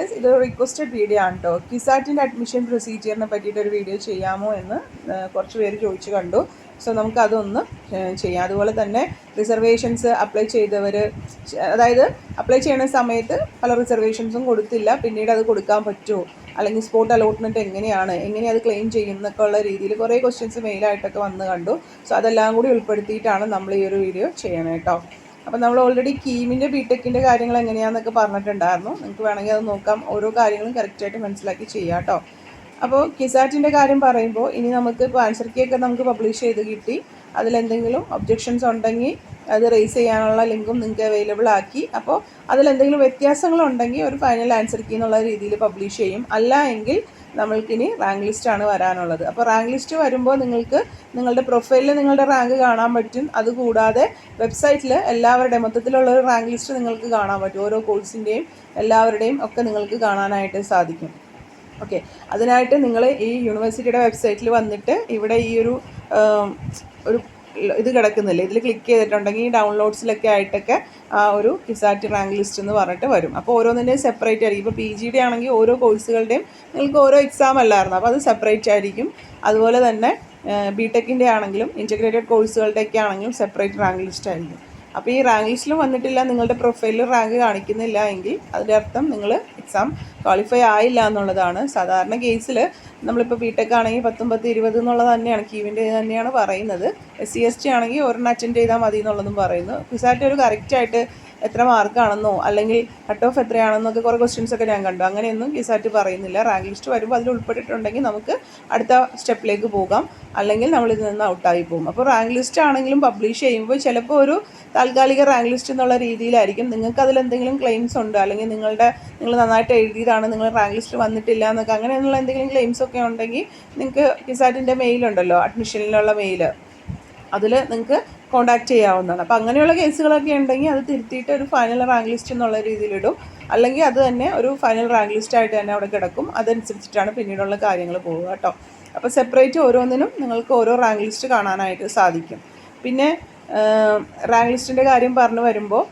S ഇത് requested video ആണ് കേട്ടോ കിസാറ്റിന്റെ അഡ്മിഷൻ പ്രൊസീജിയറിനെ പറ്റിയിട്ട് ഒരു വീഡിയോ ചെയ്യാമോ എന്ന് കുറച്ച് പേര് ചോദിച്ചു കണ്ടു. സോ നമുക്കതൊന്ന് ചെയ്യാം. അതുപോലെ തന്നെ റിസർവേഷൻസ് അപ്ലൈ ചെയ്തവർ അതായത് അപ്ലൈ ചെയ്യുന്ന സമയത്ത് പല റിസർവേഷൻസും കൊടുത്തില്ല. പിന്നീട് അത് കൊടുക്കാൻ പറ്റുമോ അല്ലെങ്കിൽ സ്പോട്ട് അലോട്ട്മെന്റ് എങ്ങനെയാണ്? എങ്ങനെ അത് ക്ലെയിം ചെയ്യുന്നൊക്കെ ഉള്ള രീതിയിൽ കുറേ ക്വസ്റ്റ്യൻസ് മെയിലായിട്ടൊക്കെ വന്ന് കണ്ടു. സോ അതെല്ലാം കൂടി ഉൾപ്പെടുത്തിയിട്ടാണ് നമ്മൾ ഈ ഒരു വീഡിയോ ചെയ്യണേ കേട്ടോ അപ്പോൾ നമ്മൾ ഓൾറെഡി കീമിന്റെ ബിടെക്കിന്റെ കാര്യങ്ങൾ എങ്ങനെയാണെന്നൊക്കെ പറഞ്ഞിട്ടുണ്ടായിരുന്നു. നിങ്ങൾക്ക് വേണമെങ്കിൽ അത് നോക്കാം. ഓരോ കാര്യങ്ങളും കറക്റ്റായിട്ട് മനസ്സിലാക്കി ചെയ്യാം കേട്ടോ അപ്പോൾ കിസാറ്റിന്റെ കാര്യം പറയുമ്പോൾ ഇനി നമുക്ക് ഇപ്പോൾ ആൻസർ കീയൊക്കെ നമുക്ക് പബ്ലിഷ് ചെയ്ത് കിട്ടി. അതിലെന്തെങ്കിലും ഒബ്ജെക്ഷൻസ് ഉണ്ടെങ്കിൽ അത് റേസ് ചെയ്യാനുള്ള ലിങ്കും നിങ്ങൾക്ക് അവൈലബിൾ ആക്കി. അപ്പോൾ അതിലെന്തെങ്കിലും വ്യത്യാസങ്ങളുണ്ടെങ്കിൽ ഒരു ഫൈനൽ ആൻസർ കീ എന്നുള്ള രീതിയിൽ പബ്ലിഷ് ചെയ്യും. അല്ല എങ്കിൽ നമ്മൾക്കിനി റാങ്ക് ലിസ്റ്റാണ് വരാനുള്ളത്. അപ്പോൾ റാങ്ക് ലിസ്റ്റ് വരുമ്പോൾ നിങ്ങൾക്ക് നിങ്ങളുടെ പ്രൊഫൈലിൽ നിങ്ങളുടെ റാങ്ക് കാണാൻ പറ്റും. അതുകൂടാതെ വെബ്സൈറ്റിൽ എല്ലാവരുടെയും മൊത്തത്തിലുള്ള ഒരു റാങ്ക് ലിസ്റ്റ് നിങ്ങൾക്ക് കാണാൻ പറ്റും. ഓരോ കോഴ്സിന്റെയും എല്ലാവരുടെയും ഒക്കെ നിങ്ങൾക്ക് കാണാനായിട്ട് സാധിക്കും. ഓക്കെ അതിനായിട്ട് നിങ്ങൾ ഈ യൂണിവേഴ്സിറ്റിയുടെ വെബ്സൈറ്റിൽ വന്നിട്ട് ഇവിടെ ഈ ഒരു ഒരു ഇത് കിടക്കുന്നില്ല. ഇതിൽ ക്ലിക്ക് ചെയ്തിട്ടുണ്ടെങ്കിൽ ഡൗൺലോഡ്സിലൊക്കെ ആയിട്ടൊക്കെ ആ ഒരു കിസാറ്റ് റാങ്ക് ലിസ്റ്റ് എന്ന് പറഞ്ഞിട്ട് വരും. അപ്പോൾ ഓരോന്നിന്റെയും സെപ്പറേറ്റ് ആയിരിക്കും. ഇപ്പോൾ പി ജിയുടെ ആണെങ്കിൽ ഓരോ കോഴ്സുകളുടെയും നിങ്ങൾക്ക് ഓരോ എക്സാം അല്ലായിരുന്നു. അപ്പോൾ അത് സെപ്പറേറ്റ് ആയിരിക്കും. അതുപോലെ തന്നെ ബി ടെക്കിന്റെ ആണെങ്കിലും ഇന്റഗ്രേറ്റഡ് കോഴ്സുകളുടെയൊക്കെ ആണെങ്കിലും സെപ്പറേറ്റ് റാങ്ക് ലിസ്റ്റ് ആയിരിക്കും. അപ്പോൾ ഈ റാങ്ക് ലിസ്റ്റിൽ വന്നിട്ടില്ല. നിങ്ങളുടെ പ്രൊഫൈലിൽ റാങ്ക് കാണിക്കുന്നില്ല എങ്കിൽ അതിന്റെ അർത്ഥം നിങ്ങൾ എക്സാം ക്വാളിഫൈ ആയില്ല എന്നുള്ളതാണ്. സാധാരണ കേസിൽ നമ്മളിപ്പോൾ ബി ടെക് ആണെങ്കിൽ പത്തൊമ്പത് ഇരുപത് എന്നുള്ളത് തന്നെയാണ്. കീവിന്റെ തന്നെയാണ് പറയുന്നത്. എസ് സി എസ് ടി ആണെങ്കിൽ ഒരെണ്ണം അറ്റൻഡ് ചെയ്താൽ മതി എന്നുള്ളതും പറയുന്നു. പിസാറ്റ് ഒരു കറക്റ്റായിട്ട് എത്ര മാർക്കാണെന്നോ അല്ലെങ്കിൽ കട്ട് ഓഫ് എത്രയാണെന്നൊക്കെ കുറേ ക്വസ്റ്റ്യൻസ് ഒക്കെ ഞാൻ കണ്ടു. അങ്ങനെയൊന്നും കിസാറ്റ് പറയുന്നില്ല. റാങ്ക് ലിസ്റ്റ് വരുമ്പോൾ അതിൽ ഉൾപ്പെട്ടിട്ടുണ്ടെങ്കിൽ നമുക്ക് അടുത്ത സ്റ്റെപ്പിലേക്ക് പോകാം. അല്ലെങ്കിൽ നമ്മൾ ഇതിൽ നിന്ന് ഔട്ടായി പോകും. അപ്പോൾ റാങ്ക് ലിസ്റ്റ് ആണെങ്കിലും പബ്ലിഷ് ചെയ്യുമ്പോൾ ചിലപ്പോൾ ഒരു താൽക്കാലിക റാങ്ക് ലിസ്റ്റ് എന്നുള്ള രീതിയിലായിരിക്കും. നിങ്ങൾക്ക് അതിൽ എന്തെങ്കിലും ക്ലെയിംസ് ഉണ്ട് അല്ലെങ്കിൽ നിങ്ങളുടെ നിങ്ങൾ നന്നായിട്ട് എഴുതിയതാണ് നിങ്ങൾ റാങ്ക് ലിസ്റ്റ് വന്നിട്ടില്ല എന്നൊക്കെ അങ്ങനെയുള്ള എന്തെങ്കിലും ക്ലെയിംസ് ഒക്കെ ഉണ്ടെങ്കിൽ നിങ്ങൾക്ക് കിസാറ്റിന്റെ മെയിലുണ്ടല്ലോ അഡ്മിഷനിലുള്ള മെയിൽ അതിൽ നിങ്ങൾക്ക് കോൺടാക്റ്റ് ചെയ്യാവുന്നതാണ്. അപ്പോൾ അങ്ങനെയുള്ള കേസുകളൊക്കെ ഉണ്ടെങ്കിൽ അത് തിരുത്തിയിട്ട് ഒരു ഫൈനൽ റാങ്ക് ലിസ്റ്റ് എന്നുള്ള രീതിയിലിടും. അല്ലെങ്കിൽ അത് തന്നെ ഒരു ഫൈനൽ റാങ്ക് ലിസ്റ്റ് ആയിട്ട് തന്നെ അവിടെ കിടക്കും. അതനുസരിച്ചിട്ടാണ് പിന്നീടുള്ള കാര്യങ്ങൾ പോവുക കേട്ടോ. അപ്പോൾ സെപ്പറേറ്റ് ഓരോന്നിനും നിങ്ങൾക്ക് ഓരോ റാങ്ക് ലിസ്റ്റ് കാണാനായിട്ട് സാധിക്കും. പിന്നെ റാങ്ക് ലിസ്റ്റിന്റെ കാര്യം പറഞ്ഞു വരുമ്പോൾ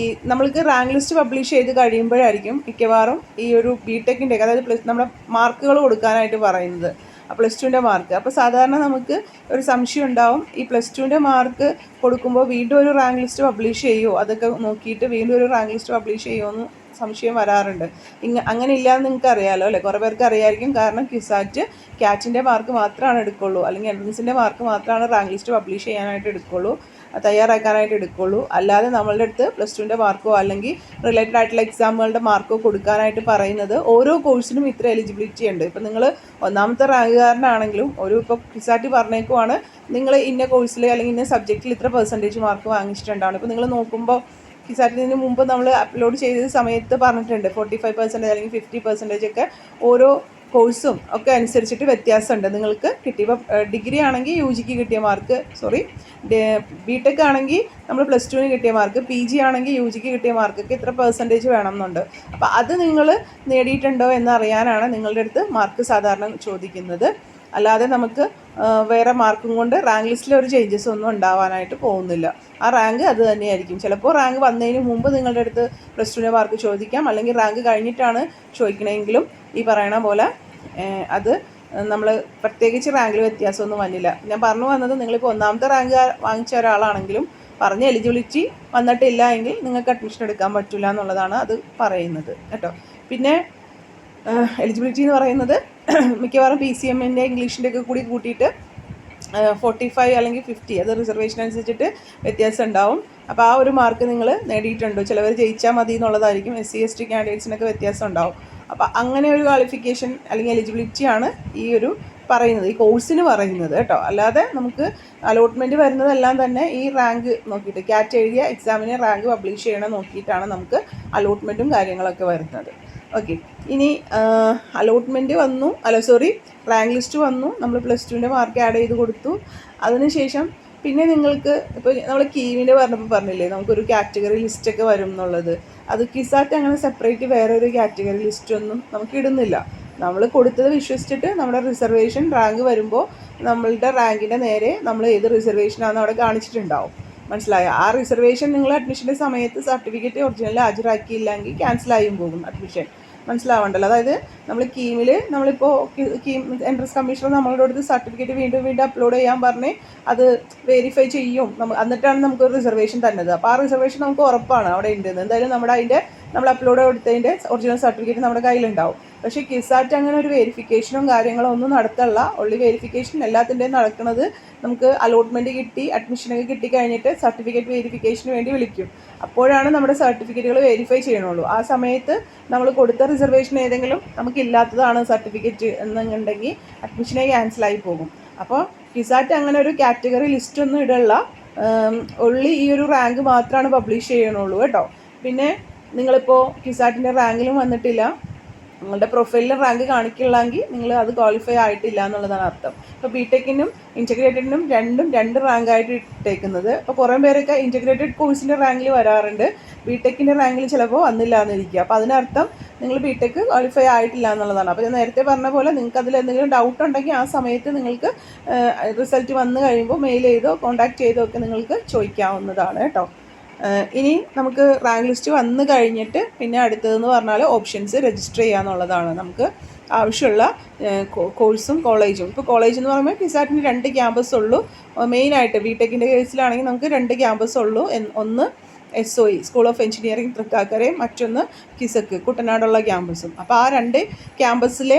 ഈ നമ്മൾക്ക് റാങ്ക് ലിസ്റ്റ് പബ്ലിഷ് ചെയ്ത് കഴിയുമ്പോഴായിരിക്കും മിക്കവാറും ഈ ഒരു ബി ടെക്കിന്റെ അതായത് പ്ലസ് നമ്മുടെ മാർക്കുകൾ കൊടുക്കാനായിട്ട് പറയുന്നത്. പ്ലസ് ടുവിന്റെ മാർക്ക് അപ്പോൾ സാധാരണ നമുക്ക് ഒരു സംശയം ഉണ്ടാവും ഈ പ്ലസ് ടുവിന്റെ മാർക്ക് കൊടുക്കുമ്പോൾ വീണ്ടും ഒരു റാങ്ക് ലിസ്റ്റ് പബ്ലിഷ് ചെയ്യുമോ അതൊക്കെ നോക്കിയിട്ട് വീണ്ടും ഒരു റാങ്ക് ലിസ്റ്റ് പബ്ലിഷ് ചെയ്യുമോ എന്ന് സംശയം വരാറുണ്ട്. ഇങ്ങ അങ്ങനെ ഇല്ലാന്ന് നിങ്ങൾക്ക് അറിയാലോ അല്ലേ? കുറേ പേർക്ക് അറിയായിരിക്കും. കാരണം കിസാറ്റ് ക്യാറ്റിന്റെ മാർക്ക് മാത്രമാണ് എടുക്കുള്ളൂ. അല്ലെങ്കിൽ എൻട്രൻസിന്റെ മാർക്ക് മാത്രമാണ് റാങ്ക് ലിസ്റ്റ് പബ്ലിഷ് ചെയ്യാനായിട്ട് എടുക്കുള്ളൂ. തയ്യാറാക്കാനായിട്ട് എടുക്കുള്ളൂ. അല്ലാതെ നമ്മളുടെ അടുത്ത് പ്ലസ് ടുവിന്റെ മാർക്കോ അല്ലെങ്കിൽ റിലേറ്റഡ് ആയിട്ടുള്ള എക്സാമുകളുടെ മാർക്കോ കൊടുക്കാനായിട്ട് പറയുന്നത് ഓരോ കോഴ്സിനും ഇത്ര എലിജിബിലിറ്റി ഉണ്ട്. ഇപ്പം നിങ്ങൾ ഒന്നാമത്തെ റാങ്കുകാരനാണെങ്കിലും ഒരു ഇപ്പോൾ കിസാറ്റി പറഞ്ഞേക്കുവാണ് നിങ്ങൾ ഇന്ന കോഴ്സിൽ അല്ലെങ്കിൽ ഇന്ന സബ്ജക്റ്റിൽ ഇത്ര പെർസെന്റേജ് മാർക്ക് വാങ്ങിച്ചിട്ടുണ്ടാണ് ഇപ്പോൾ നിങ്ങൾ നോക്കുമ്പോൾ കിസാറ്റിന് മുമ്പ് നമ്മൾ അപ്ലോഡ് ചെയ്ത സമയത്ത് പറഞ്ഞിട്ടുണ്ട് ഫോർട്ടി ഫൈവ് പെർസെന്റേജ് അല്ലെങ്കിൽ ഫിഫ്റ്റി പെർസെന്റേജ് ഒക്കെ ഓരോ കോഴ്സും ഒക്കെ അനുസരിച്ചിട്ട് വ്യത്യാസമുണ്ട്. നിങ്ങൾക്ക് കിട്ടിയ ഡിഗ്രി ആണെങ്കിൽ യു ജിക്ക് കിട്ടിയ മാർക്ക് സോറി ബി ടെക് ആണെങ്കിൽ നമ്മൾ പ്ലസ് ടുവിന് കിട്ടിയ മാർക്ക് പി ജി ആണെങ്കിൽ യു ജിക്ക് കിട്ടിയ മാർക്കൊക്കെ ഇത്ര പെർസെന്റേജ് വേണം എന്നുണ്ട് അപ്പോൾ അത് നിങ്ങൾ നേടിയിട്ടുണ്ടോ എന്നറിയാനാണ് നിങ്ങളുടെ അടുത്ത് മാർക്ക് സാധാരണ ചോദിക്കുന്നത്. അല്ലാതെ നമുക്ക് വേറെ മാർക്കും കൊണ്ട് റാങ്ക് ലിസ്റ്റിൽ ഒരു ചേഞ്ചസ് ഒന്നും ഉണ്ടാവാനായിട്ട് പോകുന്നില്ല. ആ റാങ്ക് അത് തന്നെയായിരിക്കും. ചിലപ്പോൾ റാങ്ക് വന്നതിന് മുമ്പ് നിങ്ങളുടെ അടുത്ത് പ്ലസ് ടുവിന്റെ മാർക്ക് ചോദിക്കാം. അല്ലെങ്കിൽ റാങ്ക് കഴിഞ്ഞിട്ടാണ് ചോദിക്കണമെങ്കിലും ഈ പറയണ പോലെ അത് നമ്മൾ പ്രത്യേകിച്ച് റാങ്കിൽ വ്യത്യാസമൊന്നും വന്നില്ല. ഞാൻ പറഞ്ഞു വന്നത് നിങ്ങളിപ്പോൾ ഒന്നാമത്തെ റാങ്ക് വാങ്ങിച്ച ഒരാളാണെങ്കിലും പറഞ്ഞ എലിജിബിലിറ്റി വന്നിട്ടില്ല എങ്കിൽ നിങ്ങൾക്ക് അഡ്മിഷൻ എടുക്കാൻ പറ്റില്ല എന്നുള്ളതാണ് അത് പറയുന്നത് കേട്ടോ. പിന്നെ എലിജിബിലിറ്റി എന്ന് പറയുന്നത് മിക്കവാറും പി സി എമ്മിന്റെ ഇംഗ്ലീഷിന്റെ ഒക്കെ കൂടി കൂട്ടിയിട്ട് ഫോർട്ടി ഫൈവ് അല്ലെങ്കിൽ ഫിഫ്റ്റി അത് റിസർവേഷൻ അനുസരിച്ചിട്ട് വ്യത്യാസം ഉണ്ടാവും. അപ്പോൾ ആ ഒരു മാർക്ക് നിങ്ങൾ നേടിയിട്ടുണ്ടോ? ചിലവർ ജയിച്ചാൽ മതി എന്നുള്ളതായിരിക്കും എസ് സി എസ് ടി കാൻഡിഡേറ്റ്സിനൊക്കെ വ്യത്യാസം ഉണ്ടാവും. അപ്പോൾ അങ്ങനെ ഒരു ക്വാളിഫിക്കേഷൻ അല്ലെങ്കിൽ എലിജിബിലിറ്റിയാണ് ഈ ഒരു പറയുന്നത് ഈ കോഴ്സിന് പറയുന്നത് കേട്ടോ. അല്ലാതെ നമുക്ക് അലോട്ട്മെന്റ് വരുന്നതെല്ലാം തന്നെ ഈ റാങ്ക് നോക്കിയിട്ട് ക്യാറ്റ് എഴുതിയ എക്സാമിന് റാങ്ക് പബ്ലിഷ് ചെയ്യണം നോക്കിയിട്ടാണ് നമുക്ക് അലോട്ട്മെന്റും കാര്യങ്ങളൊക്കെ വരുന്നത്. ഓക്കെ ഇനി അലോട്ട്മെന്റ് വന്നു അല്ല സോറി റാങ്ക് ലിസ്റ്റ് വന്നു നമ്മൾ പ്ലസ് ടുവിന്റെ മാർക്ക് ആഡ് ചെയ്ത് കൊടുത്തു. അതിനുശേഷം പിന്നെ നിങ്ങൾക്ക് ഇപ്പോൾ നമ്മൾ കീവിന്റെ പറഞ്ഞപ്പോൾ പറഞ്ഞില്ലേ നമുക്കൊരു കാറ്റഗറി ലിസ്റ്റൊക്കെ വരും എന്നുള്ളത്. അത് കിസാറ്റ് അങ്ങനെ സെപ്പറേറ്റ് വേറെ ഒരു കാറ്റഗറി ലിസ്റ്റൊന്നും നമുക്ക് ഇടുന്നില്ല. നമ്മൾ കൊടുത്തത് വിശ്വസിച്ചിട്ട് നമ്മുടെ റിസർവേഷൻ റാങ്ക് വരുമ്പോൾ നമ്മളുടെ റാങ്കിന്റെ നേരെ നമ്മൾ ഏത് റിസർവേഷനാണെന്ന് അവിടെ കാണിച്ചിട്ടുണ്ടാവും. മനസ്സിലായോ? ആ റിസർവേഷൻ നിങ്ങൾ അഡ്മിഷന്റെ സമയത്ത് സർട്ടിഫിക്കറ്റ് ഒറിജിനൽ ഹാജരാക്കിയില്ലെങ്കിൽ ക്യാൻസലായും പോകും അഡ്മിഷൻ മനസ്സിലാവണ്ടല്ലോ. അതായത് നമ്മൾ കീമിൽ നമ്മളിപ്പോൾ കീം എൻട്രൻസ് കമ്മീഷണർ നമ്മളുടെ അടുത്ത് സർട്ടിഫിക്കറ്റ് വീണ്ടും വീണ്ടും അപ്ലോഡ് ചെയ്യാൻ പറഞ്ഞ് അത് വെരിഫൈ ചെയ്യും. നമ്മൾ എന്നിട്ടാണ് നമുക്ക് റിസർവേഷൻ തന്നത്. അപ്പോൾ ആ റിസർവേഷൻ നമുക്ക് ഉറപ്പാണ് അവിടെ ഉണ്ടെന്ന് എന്തായാലും നമ്മുടെ അതിന്റെ നമ്മൾ അപ്ലോഡ് കൊടുത്തതിന്റെ ഒറിജിനൽ സർട്ടിഫിക്കറ്റ് നമ്മുടെ കയ്യിലുണ്ടാവും. പക്ഷേ കിസാറ്റ് അങ്ങനെ ഒരു വെരിഫിക്കേഷനും കാര്യങ്ങളോ ഒന്നും നടത്തല്ല. ഉള്ളി വെരിഫിക്കേഷൻ എല്ലാത്തിന്റെയും നടക്കുന്നത് നമുക്ക് അലോട്ട്മെന്റ് കിട്ടി അഡ്മിഷനൊക്കെ കിട്ടി കഴിഞ്ഞിട്ട് സർട്ടിഫിക്കറ്റ് വെരിഫിക്കേഷന് വേണ്ടി വിളിക്കും. അപ്പോഴാണ് നമ്മുടെ സർട്ടിഫിക്കറ്റുകൾ വെരിഫൈ ചെയ്യണുള്ളൂ. ആ സമയത്ത് നമ്മൾ കൊടുത്ത റിസർവേഷൻ ഏതെങ്കിലും നമുക്കില്ലാത്തതാണ് സർട്ടിഫിക്കറ്റ് എന്നുണ്ടെങ്കിൽ അഡ്മിഷനെ ക്യാൻസലായി പോകും. അപ്പോൾ കിസാറ്റ് അങ്ങനെ ഒരു കാറ്റഗറി ലിസ്റ്റ് ഒന്നും ഇടല്ല. ഉള്ളി ഈ ഒരു റാങ്ക് മാത്രമാണ് പബ്ലിഷ് ചെയ്യണുള്ളൂ കേട്ടോ. പിന്നെ നിങ്ങളിപ്പോൾ കിസാറ്റിന്റെ റാങ്കിലും വന്നിട്ടില്ല. നിങ്ങളുടെ പ്രൊഫൈലിൽ റാങ്ക് കാണിക്കില്ലെങ്കിൽ നിങ്ങൾ അത് ക്വാളിഫൈ ആയിട്ടില്ല എന്നുള്ളതാണ് അർത്ഥം. ഇപ്പോൾ ബി ടെക്കിനും ഇന്റഗ്രേറ്റഡിനും രണ്ടും രണ്ട് റാങ്ക് ആയിട്ട് ഇട്ടേക്കുന്നത്. അപ്പോൾ കുറേ പേരൊക്കെ ഇന്റഗ്രേറ്റഡ് കോഴ്സിന്റെ റാങ്കിൽ വരാറുണ്ട്. ബി ടെക്കിന്റെ റാങ്കിൽ ചിലപ്പോൾ വന്നില്ല എന്നിരിക്കുക അപ്പോൾ അതിനർത്ഥം നിങ്ങൾ ബി ടെക്ക് ക്വാളിഫൈ ആയിട്ടില്ല എന്നുള്ളതാണ്. അപ്പോൾ ഞാൻ നേരത്തെ പറഞ്ഞ പോലെ നിങ്ങൾക്ക് അതിൽ എന്തെങ്കിലും ഡൗട്ട് ഉണ്ടെങ്കിൽ ആ സമയത്ത് നിങ്ങൾക്ക് റിസൾട്ട് വന്നു കഴിയുമ്പോൾ മെയിൽ ചെയ്തോ കോൺടാക്ട് ചെയ്തോ ഒക്കെ നിങ്ങൾക്ക് ചോദിക്കാവുന്നതാണ് കേട്ടോ. ഇനി നമുക്ക് റാങ്ക് ലിസ്റ്റ് വന്നു കഴിഞ്ഞിട്ട് പിന്നെ അടുത്തതെന്ന് പറഞ്ഞാൽ ഓപ്ഷൻസ് രജിസ്റ്റർ ചെയ്യാന്നുള്ളതാണ്. നമുക്ക് ആവശ്യമുള്ള കോഴ്സും കോളേജും ഇപ്പോൾ കോളേജ് എന്ന് പറയുമ്പോൾ പിസാറ്റിന് രണ്ട് ക്യാമ്പസ് ഉള്ളൂ. മെയിനായിട്ട് ബി ടെക്കിന്റെ കേസിലാണെങ്കിൽ നമുക്ക് രണ്ട് ക്യാമ്പസ് ഉള്ളൂ. ഒന്ന് S O E school of engineering തൃക്കാക്കരയും മറ്റൊന്ന് കിസക്ക് കുട്ടനാടുള്ള ക്യാമ്പസും അപ്പോൾ ആ രണ്ട് ക്യാമ്പസിലെ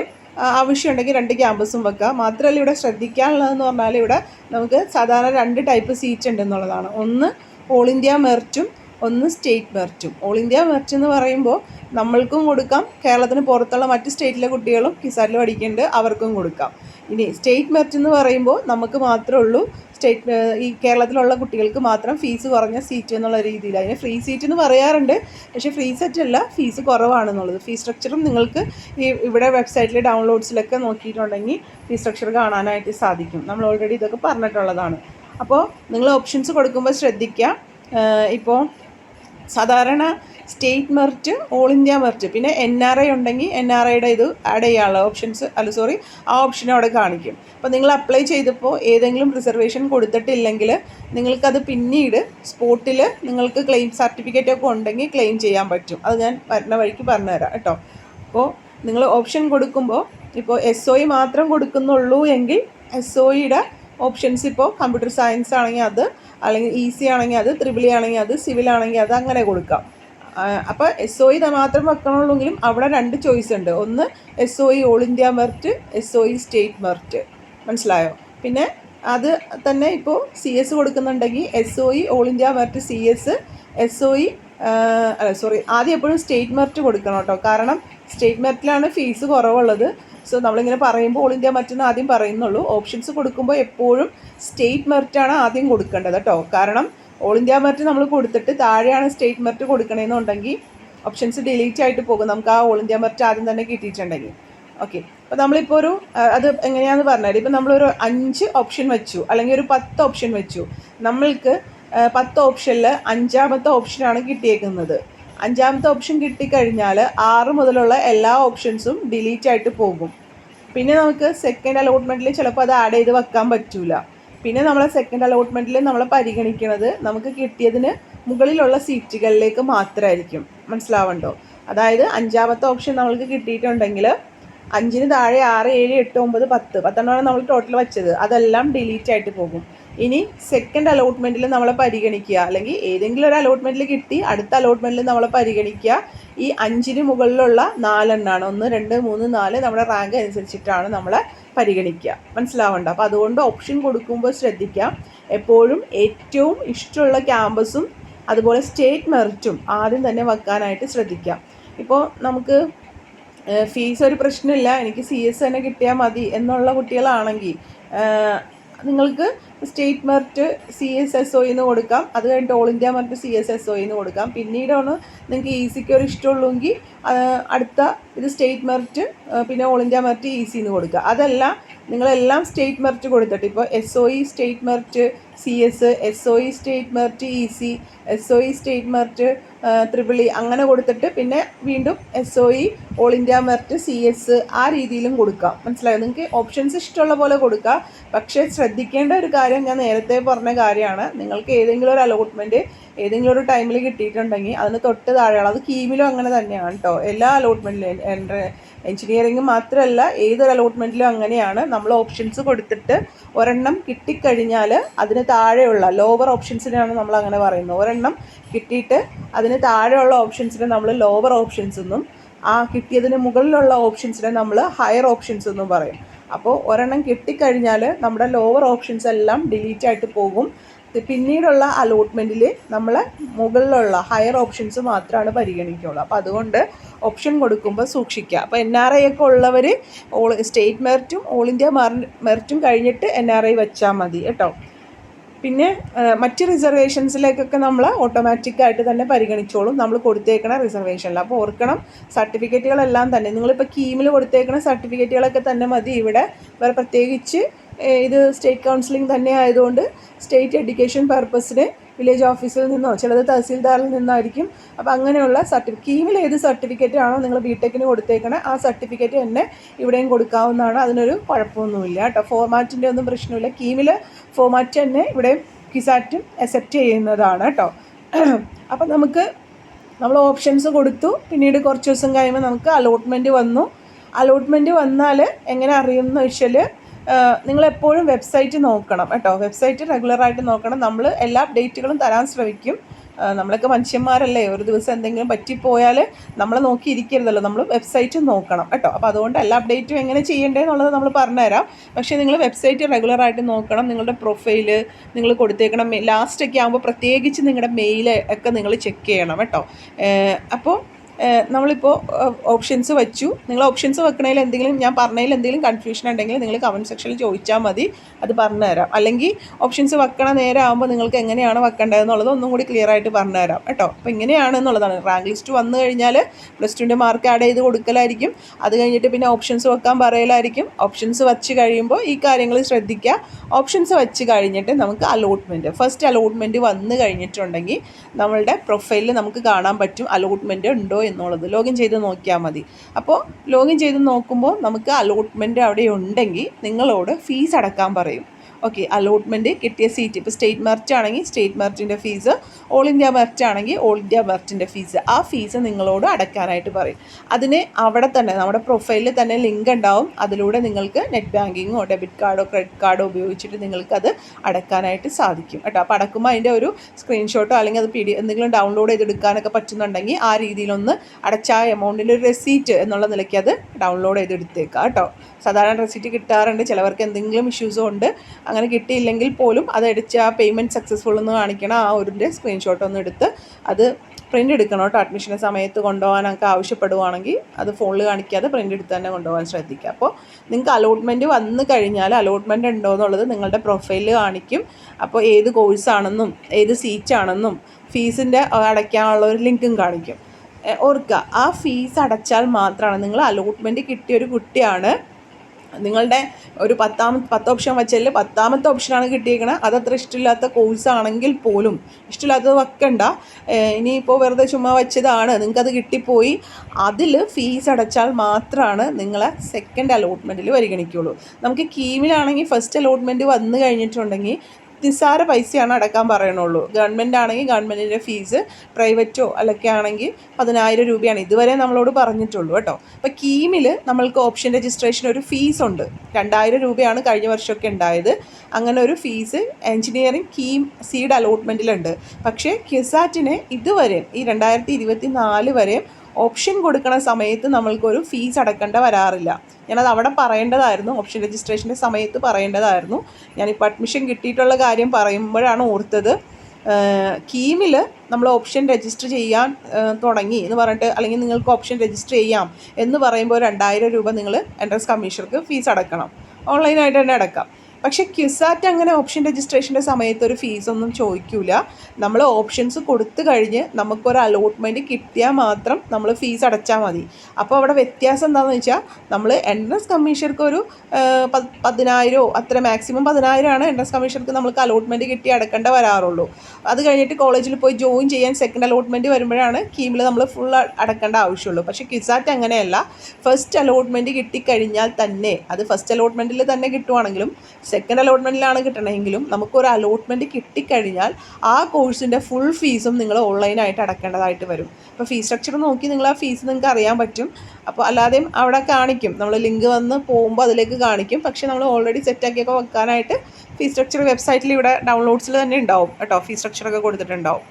ആവശ്യമുണ്ടെങ്കിൽ രണ്ട് ക്യാമ്പസും വെക്കുക മാത്രമല്ല ഇവിടെ ശ്രദ്ധിക്കാനുള്ളതെന്ന് പറഞ്ഞാൽ ഇവിടെ നമുക്ക് സാധാരണ രണ്ട് ടൈപ്പ് സീറ്റ് ഉണ്ടെന്നുള്ളതാണ്. ഒന്ന് ഓൾ ഇന്ത്യ മെറിറ്റും ഒന്ന് സ്റ്റേറ്റ് മെറിറ്റും ഓൾ ഇന്ത്യ മെറിറ്റ് എന്ന് പറയുമ്പോൾ നമ്മൾക്കും കൊടുക്കാം. കേരളത്തിന് പുറത്തുള്ള മറ്റ് സ്റ്റേറ്റിലെ കുട്ടികളും കിസാറ്റിൽ പഠിക്കുന്നുണ്ട് അവർക്കും കൊടുക്കാം. ഇനി സ്റ്റേറ്റ് മെറിറ്റ് എന്ന് പറയുമ്പോൾ നമുക്ക് മാത്രമേ ഉള്ളൂ. സ്റ്റേറ്റ് ഈ കേരളത്തിലുള്ള കുട്ടികൾക്ക് മാത്രം ഫീസ് കുറഞ്ഞ സീറ്റ് എന്നുള്ള രീതിയിൽ. അതിന് ഫ്രീ സീറ്റ് എന്ന് പറയാറുണ്ട്. പക്ഷേ ഫ്രീ സെറ്റ് അല്ല ഫീസ് കുറവാണെന്നുള്ളത്. ഫീസ് സ്ട്രക്ചറും നിങ്ങൾക്ക് ഈ ഇവിടെ വെബ്സൈറ്റിൽ ഡൗൺലോഡ്സിലൊക്കെ നോക്കിയിട്ടുണ്ടെങ്കിൽ ഫീസ് സ്ട്രക്ചർ കാണാനായിട്ട് സാധിക്കും. നമ്മൾ ഓൾറെഡി ഇതൊക്കെ പറഞ്ഞിട്ടുള്ളതാണ്. അപ്പോൾ നിങ്ങൾ ഓപ്ഷൻസ് കൊടുക്കുമ്പോൾ ശ്രദ്ധിക്കുക ഇപ്പോൾ സാധാരണ state merit all India merit പിന്നെ എൻ ആർ ഐ ഉണ്ടെങ്കിൽ എൻ ആർ ഐയുടെ ഇത് ആഡ് ചെയ്യാനുള്ള ഓപ്ഷൻസ് അല്ല സോറി ആ ഓപ്ഷൻ അവിടെ കാണിക്കും. അപ്പോൾ നിങ്ങൾ അപ്ലൈ ചെയ്തപ്പോൾ ഏതെങ്കിലും റിസർവേഷൻ കൊടുത്തിട്ടില്ലെങ്കിൽ നിങ്ങൾക്കത് പിന്നീട് സ്പോട്ടിൽ നിങ്ങൾക്ക് ക്ലെയിം സർട്ടിഫിക്കറ്റ് ഒക്കെ ഉണ്ടെങ്കിൽ ക്ലെയിം ചെയ്യാൻ പറ്റും. അത് ഞാൻ വരുന്ന വഴിക്ക് പറഞ്ഞുതരാം കേട്ടോ. അപ്പോൾ നിങ്ങൾ ഓപ്ഷൻ കൊടുക്കുമ്പോൾ ഇപ്പോൾ എസ് ഒ മാത്രം കൊടുക്കുന്നുള്ളൂ എങ്കിൽ എസ് ഒ യുടെ ഓപ്ഷൻസ് ഇപ്പോൾ കമ്പ്യൂട്ടർ സയൻസ് ആണെങ്കിൽ അത് അല്ലെങ്കിൽ ഇ സി ആണെങ്കിൽ അത് ത്രിബിളി ആണെങ്കിൽ അത് സിവിൽ ആണെങ്കിൽ അത് അങ്ങനെ കൊടുക്കാം. അപ്പോൾ എസ് ഒ ഇ മാത്രം വെക്കണമുള്ളൂങ്കിലും അവിടെ രണ്ട് ചോയ്സ് ഉണ്ട്. ഒന്ന് S O E all India merit S O E state merit മനസ്സിലായോ? പിന്നെ അത് തന്നെ ഇപ്പോൾ C S കൊടുക്കുന്നുണ്ടെങ്കിൽ S O E all India merit C S S O E sorry ആദ്യം എപ്പോഴും സ്റ്റേറ്റ് മെറിറ്റ് കൊടുക്കണം കേട്ടോ. കാരണം സ്റ്റേറ്റ് മെറിറ്റിലാണ് ഫീസ് കുറവുള്ളത്. സോ നമ്മളിങ്ങനെ പറയുമ്പോൾ ഓൾ ഇന്ത്യ മറ്റൊന്ന് ആദ്യം പറയുന്നുള്ളൂ. ഓപ്ഷൻസ് കൊടുക്കുമ്പോൾ എപ്പോഴും സ്റ്റേറ്റ് മെറിറ്റാണ് ആദ്യം കൊടുക്കേണ്ടത് കേട്ടോ കാരണം ഓൾ ഇന്ത്യ മെറിറ്റ് നമ്മൾ കൊടുത്തിട്ട് താഴെയാണ് സ്റ്റേറ്റ് മെറിറ്റ് കൊടുക്കണമെന്നുണ്ടെങ്കിൽ ഓപ്ഷൻസ് ഡിലീറ്റ് ആയിട്ട് പോകും. നമുക്ക് ആ ഓൾ ഇന്ത്യ മെറിറ്റ് ആദ്യം തന്നെ കിട്ടിയിട്ടുണ്ടെങ്കിൽ. ഓക്കെ അപ്പോൾ നമ്മളിപ്പോൾ ഒരു അത് എങ്ങനെയാണെന്ന് പറഞ്ഞാൽ ഇപ്പോൾ നമ്മളൊരു അഞ്ച് ഓപ്ഷൻ വെച്ചു. അല്ലെങ്കിൽ ഒരു പത്ത് ഓപ്ഷൻ വെച്ചു. നമ്മൾക്ക് പത്ത് ഓപ്ഷനിൽ അഞ്ചാമത്തെ ഓപ്ഷനാണ് കിട്ടിയേക്കുന്നത്. അഞ്ചാമത്തെ ഓപ്ഷൻ കിട്ടിക്കഴിഞ്ഞാൽ ആറ് മുതലുള്ള എല്ലാ ഓപ്ഷൻസും ഡിലീറ്റ് ആയിട്ട് പോകും. പിന്നെ നമുക്ക് സെക്കൻഡ് അലോട്ട്മെന്റിൽ ചിലപ്പോൾ അത് ആഡ് ചെയ്ത് വെക്കാൻ പറ്റില്ല പിന്നെ നമ്മളെ സെക്കൻഡ് അലോട്ട്മെന്റിൽ നമ്മൾ പരിഗണിക്കുന്നത് നമുക്ക് കിട്ടിയതിന് മുകളിലുള്ള സീറ്റുകളിലേക്ക് മാത്രമായിരിക്കും മനസ്സിലാവണ്ടോ? അതായത് അഞ്ചാമത്തെ ഓപ്ഷൻ നമ്മൾക്ക് കിട്ടിയിട്ടുണ്ടെങ്കിൽ അഞ്ചിന് താഴെ ആറ് ഏഴ് എട്ട് ഒമ്പത് പത്ത്. പത്തെണ്ണമാണ് നമ്മൾ ടോട്ടൽ വെച്ചത്. അതെല്ലാം ഡിലീറ്റ് ആയിട്ട് പോകും. ഇനി സെക്കൻഡ് അലോട്ട്മെന്റിൽ നമ്മളെ പരിഗണിക്കുക. അല്ലെങ്കിൽ ഏതെങ്കിലും ഒരു അലോട്ട്മെന്റിൽ കിട്ടി അടുത്ത അലോട്ട്മെന്റിൽ നമ്മളെ പരിഗണിക്കുക. ഈ അഞ്ചിന് മുകളിലുള്ള നാലെണ്ണാണ്. ഒന്ന് രണ്ട് മൂന്ന് നാല് നമ്മുടെ റാങ്ക് അനുസരിച്ചിട്ടാണ് നമ്മളെ പരിഗണിക്കുക. മനസ്സിലാവണ്ട? അപ്പോൾ അതുകൊണ്ട് ഓപ്ഷൻ കൊടുക്കുമ്പോൾ ശ്രദ്ധിക്കാം. എപ്പോഴും ഏറ്റവും ഇഷ്ടമുള്ള ക്യാമ്പസും അതുപോലെ സ്റ്റേറ്റ് മെറിറ്റും ആദ്യം തന്നെ വെക്കാനായിട്ട് ശ്രദ്ധിക്കാം. ഇപ്പോൾ നമുക്ക് ഫീസ് ഒരു പ്രശ്നമില്ല. എനിക്ക് സി എസ് തന്നെ കിട്ടിയാൽ മതി എന്നുള്ള കുട്ടികളാണെങ്കിൽ നിങ്ങൾക്ക് state merit C S S ഒയിൽ നിന്ന് കൊടുക്കാം. അത് കഴിഞ്ഞിട്ട് all India merit C S S ഒയിൽ നിന്ന് കൊടുക്കാം. പിന്നീടാണ് നിങ്ങൾക്ക് ഇ സിക്ക് ഒരു ഇഷ്ടമുള്ളൂങ്കിൽ അടുത്ത ഇത് സ്റ്റേറ്റ് മെറിറ്റ് പിന്നെ ഓൾ ഇന്ത്യ മെറിറ്റ് ഇ സിന്ന് കൊടുക്കുക. അതല്ല നിങ്ങളെല്ലാം സ്റ്റേറ്റ് മെറിറ്റ് കൊടുത്തിട്ട് ഇപ്പോൾ S O E state merit C S S O E state merit E C S O E state merit ത്രിപിളി അങ്ങനെ കൊടുത്തിട്ട് പിന്നെ വീണ്ടും S O E all India merit C S ആ രീതിയിലും കൊടുക്കാം. മനസ്സിലായോ? നിങ്ങൾക്ക് ഓപ്ഷൻസ് ഇഷ്ടമുള്ള പോലെ കൊടുക്കാം പക്ഷേ ശ്രദ്ധിക്കേണ്ട ഒരു കാര്യം ഞാൻ നേരത്തെ പറഞ്ഞ കാര്യമാണ്. നിങ്ങൾക്ക് ഏതെങ്കിലും ഒരു അലോട്ട്മെന്റ് ഏതെങ്കിലും ഒരു ടൈമിൽ കിട്ടിയിട്ടുണ്ടെങ്കിൽ അതിന് തൊട്ട് താഴെയാണ് അത് കീമിലും അങ്ങനെ തന്നെയാണ് കേട്ടോ എല്ലാ അലോട്ട്മെന്റിലും എഞ്ചിനീയറിംഗ് മാത്രമല്ല ഏതൊരു അലോട്ട്മെന്റിലും അങ്ങനെയാണ്. നമ്മൾ ഓപ്ഷൻസ് കൊടുത്തിട്ട് ഒരെണ്ണം കിട്ടിക്കഴിഞ്ഞാൽ അതിന് താഴെയുള്ള ലോവർ ഓപ്ഷൻസിനാണ് നമ്മൾ അങ്ങനെ പറയുന്നത്. ഒരെണ്ണം കിട്ടിയിട്ട് അതിന് താഴെയുള്ള ഓപ്ഷൻസിനെ നമ്മൾ ലോവർ ഓപ്ഷൻസ് എന്നും ആ കിട്ടിയതിന് മുകളിലുള്ള ഓപ്ഷൻസിനെ നമ്മൾ ഹയർ ഓപ്ഷൻസ് എന്ന് പറയും. അപ്പോൾ ഒരെണ്ണം കിട്ടിക്കഴിഞ്ഞാൽ നമ്മുടെ ലോവർ ഓപ്ഷൻസ് എല്ലാം ഡിലീറ്റ് ആയിട്ട് പോകും. പിന്നീടുള്ള അലോട്ട്മെന്റിൽ നമ്മൾ മുകളിലുള്ള ഹയർ ഓപ്ഷൻസ് മാത്രമാണ് പരിഗണിക്കുകയുള്ളൂ അപ്പോൾ അതുകൊണ്ട് ഓപ്ഷൻ കൊടുക്കുമ്പോൾ സൂക്ഷിക്കുക. അപ്പോൾ എൻ ആർ ഐ ഒക്കെ ഉള്ളവർ ഓൾ സ്റ്റേറ്റ് മെറിറ്റും ഓൾ ഇന്ത്യ മെറിറ്റും കഴിഞ്ഞിട്ട് എൻ ആർ ഐ വെച്ചാൽ മതി കേട്ടോ. പിന്നെ മറ്റ് റിസർവേഷൻസിലേക്കൊക്കെ നമ്മൾ ഓട്ടോമാറ്റിക്കായിട്ട് തന്നെ പരിഗണിച്ചോളും. നമ്മൾ കൊടുത്തേക്കണ റിസർവേഷനിൽ അപ്പോൾ ഓർക്കണം സർട്ടിഫിക്കറ്റുകളെല്ലാം തന്നെ. നിങ്ങളിപ്പോൾ കീമിൽ കൊടുത്തേക്കണ സർട്ടിഫിക്കറ്റുകളൊക്കെ തന്നെ മതി ഇവിടെ. വേറെ പ്രത്യേകിച്ച് ഇത് സ്റ്റേറ്റ് കൗൺസിലിംഗ് തന്നെ ആയതുകൊണ്ട് സ്റ്റേറ്റ് എഡ്യൂക്കേഷൻ പർപ്പസിന് വില്ലേജ് ഓഫീസിൽ നിന്നോ ചിലത് തഹസീൽദാറിൽ നിന്നായിരിക്കും. അപ്പോൾ അങ്ങനെയുള്ള സർട്ടിഫിക്കറ്റ് കീമിൽ ഏത് സർട്ടിഫിക്കറ്റ് ആണോ നിങ്ങൾ ബി ടെക്കിന് കൊടുത്തേക്കണേ ആ സർട്ടിഫിക്കറ്റ് തന്നെ ഇവിടെയും കൊടുക്കാവുന്നതാണ്. അതിനൊരു കുഴപ്പമൊന്നുമില്ല കേട്ടോ. ഫോർമാറ്റിന്റെ ഒന്നും പ്രശ്നമില്ല. കീമിൽ ഫോർമാറ്റ് തന്നെ ഇവിടെ കിസാറ്റും അക്സെപ്റ്റ് ചെയ്യുന്നതാണ് കേട്ടോ അപ്പം നമുക്ക് നമ്മൾ ഓപ്ഷൻസ് കൊടുത്തു. പിന്നീട് കുറച്ച് ദിവസം കഴിയുമ്പോൾ നമുക്ക് അലോട്ട്മെന്റ് വന്നു. അലോട്ട്മെന്റ് വന്നാൽ എങ്ങനെ അറിയുമെന്ന് വെച്ചാൽ നിങ്ങളെപ്പോഴും വെബ്സൈറ്റ് നോക്കണം കേട്ടോ വെബ്സൈറ്റ് റെഗുലറായിട്ട് നോക്കണം. നമ്മൾ എല്ലാ അപ്ഡേറ്റുകളും തരാൻ ശ്രമിക്കും. നമ്മളൊക്കെ മനുഷ്യന്മാരല്ലേ? ഒരു ദിവസം എന്തെങ്കിലും പറ്റിപ്പോയാൽ നമ്മൾ നോക്കിയിരിക്കരുതല്ലോ. നമ്മൾ വെബ്സൈറ്റ് നോക്കണം കേട്ടോ. അപ്പോൾ അതുകൊണ്ട് എല്ലാ അപ്ഡേറ്റും എങ്ങനെ ചെയ്യേണ്ടതെന്നുള്ളത് നമ്മൾ പറഞ്ഞുതരാം. പക്ഷേ നിങ്ങൾ വെബ്സൈറ്റ് റെഗുലറായിട്ട് നോക്കണം. നിങ്ങളുടെ പ്രൊഫൈൽ നിങ്ങൾ കൊടുത്തേക്കണം. ലാസ്റ്റൊക്കെ ആകുമ്പോൾ പ്രത്യേകിച്ച് നിങ്ങളുടെ മെയിൽ ഒക്കെ നിങ്ങൾ ചെക്ക് ചെയ്യണം കേട്ടോ. അപ്പോൾ നമ്മളിപ്പോൾ ഓപ്ഷൻസ് വെച്ചു. നിങ്ങൾ ഓപ്ഷൻസ് വെക്കണതിൽ എന്തെങ്കിലും ഞാൻ പറഞ്ഞതിൽ എന്തെങ്കിലും കൺഫ്യൂഷൻ ഉണ്ടെങ്കിൽ നിങ്ങൾ കമന്റ് സെക്ഷനിൽ ചോദിച്ചാൽ മതി. അത് പറഞ്ഞുതരാം അല്ലെങ്കിൽ ഓപ്ഷൻസ് വെക്കണ നേരം ആകുമ്പോൾ നിങ്ങൾക്ക് എങ്ങനെയാണ് വെക്കേണ്ടതെന്നുള്ളത് ഒന്നും കൂടി ക്ലിയർ ആയിട്ട് പറഞ്ഞുതരാം കേട്ടോ? അപ്പോൾ ഇങ്ങനെയാണ് എന്നുള്ളതാണ്. റാങ്ക് ലിസ്റ്റ് വന്നു കഴിഞ്ഞാൽ പ്ലസ് ടുവിന്റെ മാർക്ക് ആഡ് ചെയ്ത് കൊടുക്കലായിരിക്കും. അത് കഴിഞ്ഞിട്ട് പിന്നെ ഓപ്ഷൻസ് വെക്കാൻ പറയലായിരിക്കും. ഓപ്ഷൻസ് വെച്ച് കഴിയുമ്പോൾ ഈ കാര്യങ്ങൾ ശ്രദ്ധിക്കുക ഓപ്ഷൻസ് വെച്ച് കഴിഞ്ഞിട്ട് നമുക്ക് അലോട്ട്മെന്റ് ഫസ്റ്റ് അലോട്ട്മെന്റ് വന്നു കഴിഞ്ഞിട്ടുണ്ടെങ്കിൽ നമ്മളുടെ പ്രൊഫൈലിൽ നമുക്ക് കാണാൻ പറ്റും. അലോട്ട്മെന്റ് ഉണ്ടോ എന്നുള്ളത്. ലോഗിൻ ചെയ്ത് നോക്കിയാൽ മതി. അപ്പോൾ ലോഗിൻ ചെയ്ത് നോക്കുമ്പോൾ നമുക്ക് അലോട്ട്മെന്റ് അവിടെ ഉണ്ടെങ്കിൽ നിങ്ങളോട് ഫീസ് അടക്കാൻ പറയും. ഓക്കെ അലോട്ട്മെന്റ് കിട്ടിയ സീറ്റ് ഇപ്പോൾ സ്റ്റേറ്റ് മെറിറ്റ് ആണെങ്കിൽ സ്റ്റേറ്റ് മെറിറ്റിന്റെ ഫീസ് ഓൾ ഇന്ത്യ മെറിറ്റ് ആണെങ്കിൽ ഓൾ ഇന്ത്യ മെറിറ്റിന്റെ ഫീസ് ആ ഫീസ് നിങ്ങളോട് അടയ്ക്കാനായിട്ട് പറയും. അതിന് അവിടെ തന്നെ നമ്മുടെ പ്രൊഫൈലിൽ തന്നെ ലിങ്ക് ഉണ്ടാവും. അതിലൂടെ നിങ്ങൾക്ക് നെറ്റ് ബാങ്കിങ്ങോ ഡെബിറ്റ് കാർഡോ ക്രെഡിറ്റ് കാർഡോ ഉപയോഗിച്ചിട്ട് നിങ്ങൾക്കത് അടയ്ക്കാനായിട്ട് സാധിക്കും കേട്ടോ. അപ്പോൾ അടക്കുമ്പോൾ അതിന്റെ ഒരു സ്ക്രീൻഷോട്ടോ അല്ലെങ്കിൽ അത് പി ഡി എന്തെങ്കിലും ഡൗൺലോഡ് ചെയ്തെടുക്കാനൊക്കെ പറ്റുന്നുണ്ടെങ്കിൽ ആ രീതിയിലൊന്ന് അടച്ച ആ എമൗണ്ടിന്റെ ഒരു റെസീറ്റ് എന്നുള്ള നിലയ്ക്ക് അത് ഡൗൺലോഡ് ചെയ്തെടുത്തേക്കാം കേട്ടോ. സാധാരണ റെസിറ്റ് കിട്ടാറുണ്ട്. ചിലവർക്ക് എന്തെങ്കിലും ഇഷ്യൂസും ഉണ്ട്. അങ്ങനെ കിട്ടിയില്ലെങ്കിൽ പോലും അത് ആ പേയ്മെന്റ് സക്സസ്ഫുൾ എന്ന് കാണിക്കണം ആ ഒരു സ്ക്രീൻഷോട്ട് ഒന്ന് എടുത്ത് അത് പ്രിന്റ് എടുക്കണം കേട്ടോ. അഡ്മിഷന്റെ സമയത്ത് കൊണ്ടുപോകാനൊക്കെ ആവശ്യപ്പെടുവാണെങ്കിൽ അത് ഫോണിൽ കാണിക്കാതെ പ്രിന്റ് എടുത്ത് തന്നെ കൊണ്ടുപോകാൻ ശ്രദ്ധിക്കുക. അപ്പോൾ നിങ്ങൾക്ക് അലോട്ട്മെന്റ് വന്നു കഴിഞ്ഞാൽ അലോട്ട്മെന്റ് ഉണ്ടോ എന്നുള്ളത് നിങ്ങളുടെ പ്രൊഫൈലിൽ കാണിക്കും. അപ്പോൾ ഏത് കോഴ്സാണെന്നും ഏത് സീറ്റാണെന്നും ഫീസിന്റെ അടയ്ക്കാനുള്ള ഒരു ലിങ്കും കാണിക്കും. ഓർക്കുക ആ ഫീസ് അടച്ചാൽ മാത്രമാണ് നിങ്ങൾ അലോട്ട്മെന്റ് കിട്ടിയ ഒരു കുട്ടിയാണ് നിങ്ങളുടെ ഒരു പത്താം പത്ത് ഓപ്ഷൻ വെച്ചാൽ പത്താമത്തെ ഓപ്ഷനാണ് കിട്ടിയേക്കണത്. അതത്ര ഇഷ്ടമില്ലാത്ത കോഴ്സാണെങ്കിൽ പോലും ഇഷ്ടമില്ലാത്തത് വെക്കണ്ട ഇനിയിപ്പോൾ വെറുതെ ചുമ്മാ വെച്ചതാണ്. നിങ്ങൾക്കത് കിട്ടിപ്പോയി. അതിൽ ഫീസ് അടച്ചാൽ മാത്രമാണ് നിങ്ങളെ സെക്കൻഡ് അലോട്ട്മെന്റിൽ പരിഗണിക്കുകയുള്ളൂ നമുക്ക് കീമിലാണെങ്കിൽ ഫസ്റ്റ് അലോട്ട്മെന്റ് വന്നു കഴിഞ്ഞിട്ടുണ്ടെങ്കിൽ നിസ്സാര പൈസയാണ് അടക്കാൻ പറയണുള്ളൂ. ഗവൺമെന്റ് ആണെങ്കിൽ ഗവൺമെന്റിന്റെ ഫീസ് പ്രൈവറ്റോ അല്ലൊക്കെ ആണെങ്കിൽ പതിനായിരം രൂപയാണ്. ഇതുവരെ നമ്മളോട് പറഞ്ഞിട്ടുള്ളൂ കേട്ടോ. അപ്പോൾ കീമിൽ നമ്മൾക്ക് ഓപ്ഷൻ രജിസ്ട്രേഷൻ ഒരു ഫീസ് ഉണ്ട്. രണ്ടായിരം രൂപയാണ് കഴിഞ്ഞ വർഷമൊക്കെ ഉണ്ടായത്. അങ്ങനെ ഒരു ഫീസ് എഞ്ചിനീയറിംഗ് കീം സീഡ് അലോട്ട്മെന്റിലുണ്ട് പക്ഷേ കിസാറ്റിന് ഇതുവരെ ഈ രണ്ടായിരത്തി ഇരുപത്തി നാല് വരെ ഓപ്ഷൻ കൊടുക്കുന്ന സമയത്ത് നമ്മൾക്കൊരു ഫീസ് അടക്കേണ്ട വരാറില്ല. ഞാനത് അവിടെ പറയേണ്ടതായിരുന്നു. ഓപ്ഷൻ രജിസ്ട്രേഷന്റെ സമയത്ത് പറയേണ്ടതായിരുന്നു. ഞാനിപ്പോൾ അഡ്മിഷൻ കിട്ടിയിട്ടുള്ള കാര്യം പറയുമ്പോഴാണ് ഓർത്തത്. കീമിൽ നമ്മൾ ഓപ്ഷൻ രജിസ്റ്റർ ചെയ്യാൻ തുടങ്ങി എന്ന് പറഞ്ഞിട്ട് അല്ലെങ്കിൽ നിങ്ങൾക്ക് ഓപ്ഷൻ രജിസ്റ്റർ ചെയ്യാം എന്ന് പറയുമ്പോൾ രണ്ടായിരം രൂപ നിങ്ങൾ എൻട്രൻസ് കമ്മീഷണർക്ക് ഫീസ് അടക്കണം. ഓൺലൈനായിട്ട് തന്നെ അടക്കാം. പക്ഷേ ക്യുസാറ്റ് അങ്ങനെ ഓപ്ഷൻ രജിസ്ട്രേഷന്റെ സമയത്ത് ഒരു ഫീസൊന്നും ചോദിക്കില്ല നമ്മൾ ഓപ്ഷൻസ് കൊടുത്തു കഴിഞ്ഞ് നമുക്കൊരു അലോട്ട്മെന്റ് കിട്ടിയാൽ മാത്രം നമ്മൾ ഫീസ് അടച്ചാൽ മതി. അപ്പോൾ അവിടെ വ്യത്യാസം എന്താണെന്ന് വെച്ചാൽ നമ്മൾ എൻട്രൻസ് കമ്മീഷർക്ക് ഒരു പതിനായിരമോ അത്ര മാക്സിമം പതിനായിരമാണ് എൻട്രൻസ് കമ്മീഷർക്ക് നമുക്ക് അലോട്ട്മെന്റ് കിട്ടി അടക്കേണ്ട വരാറുള്ളൂ. അത് കഴിഞ്ഞിട്ട് കോളേജിൽ പോയി ജോയിൻ ചെയ്യാൻ സെക്കൻഡ് അലോട്ട്മെന്റ് വരുമ്പോഴാണ് കീമിൽ നമ്മൾ ഫുൾ അടക്കേണ്ട ആവശ്യമുള്ളൂ. പക്ഷേ കിസാറ്റ് അങ്ങനെയല്ല. ഫസ്റ്റ് അലോട്ട്മെന്റ് കിട്ടിക്കഴിഞ്ഞാൽ തന്നെ അത് ഫസ്റ്റ് അലോട്ട്മെന്റിൽ തന്നെ കിട്ടുവാണെങ്കിലും സെക്കൻഡ് അലോട്ട്മെന്റിലാണ് കിട്ടണമെങ്കിലും നമുക്കൊരു അലോട്ട്മെന്റ് കിട്ടിക്കഴിഞ്ഞാൽ ആ കോഴ്സിന്റെ ഫുൾ ഫീസും നിങ്ങൾ ഓൺലൈനായിട്ട് അടക്കേണ്ടതായിട്ട് വരും. അപ്പോൾ ഫീസ് സ്ട്രക്ചർ നോക്കി നിങ്ങൾ ആ ഫീസ് നിങ്ങൾക്ക് അറിയാൻ പറ്റും. അപ്പോൾ അല്ലാതെയും അവിടെ കാണിക്കും. നമ്മൾ ലിങ്ക് വന്ന് പോകുമ്പോൾ അതിലേക്ക് കാണിക്കും. പക്ഷേ നമ്മൾ ഓൾറെഡി സെറ്റാക്കിയൊക്കെ വെക്കാനായിട്ട് ഫീസ് സ്ട്രക്ചർ വെബ്സൈറ്റിൽ ഇവിടെ ഡൗൺലോഡ്സിൽ തന്നെ ഉണ്ടാവും. കേട്ടോ ഫീസ് സ്ട്രക്ചറൊക്കെ കൊടുത്തിട്ടുണ്ടാവും.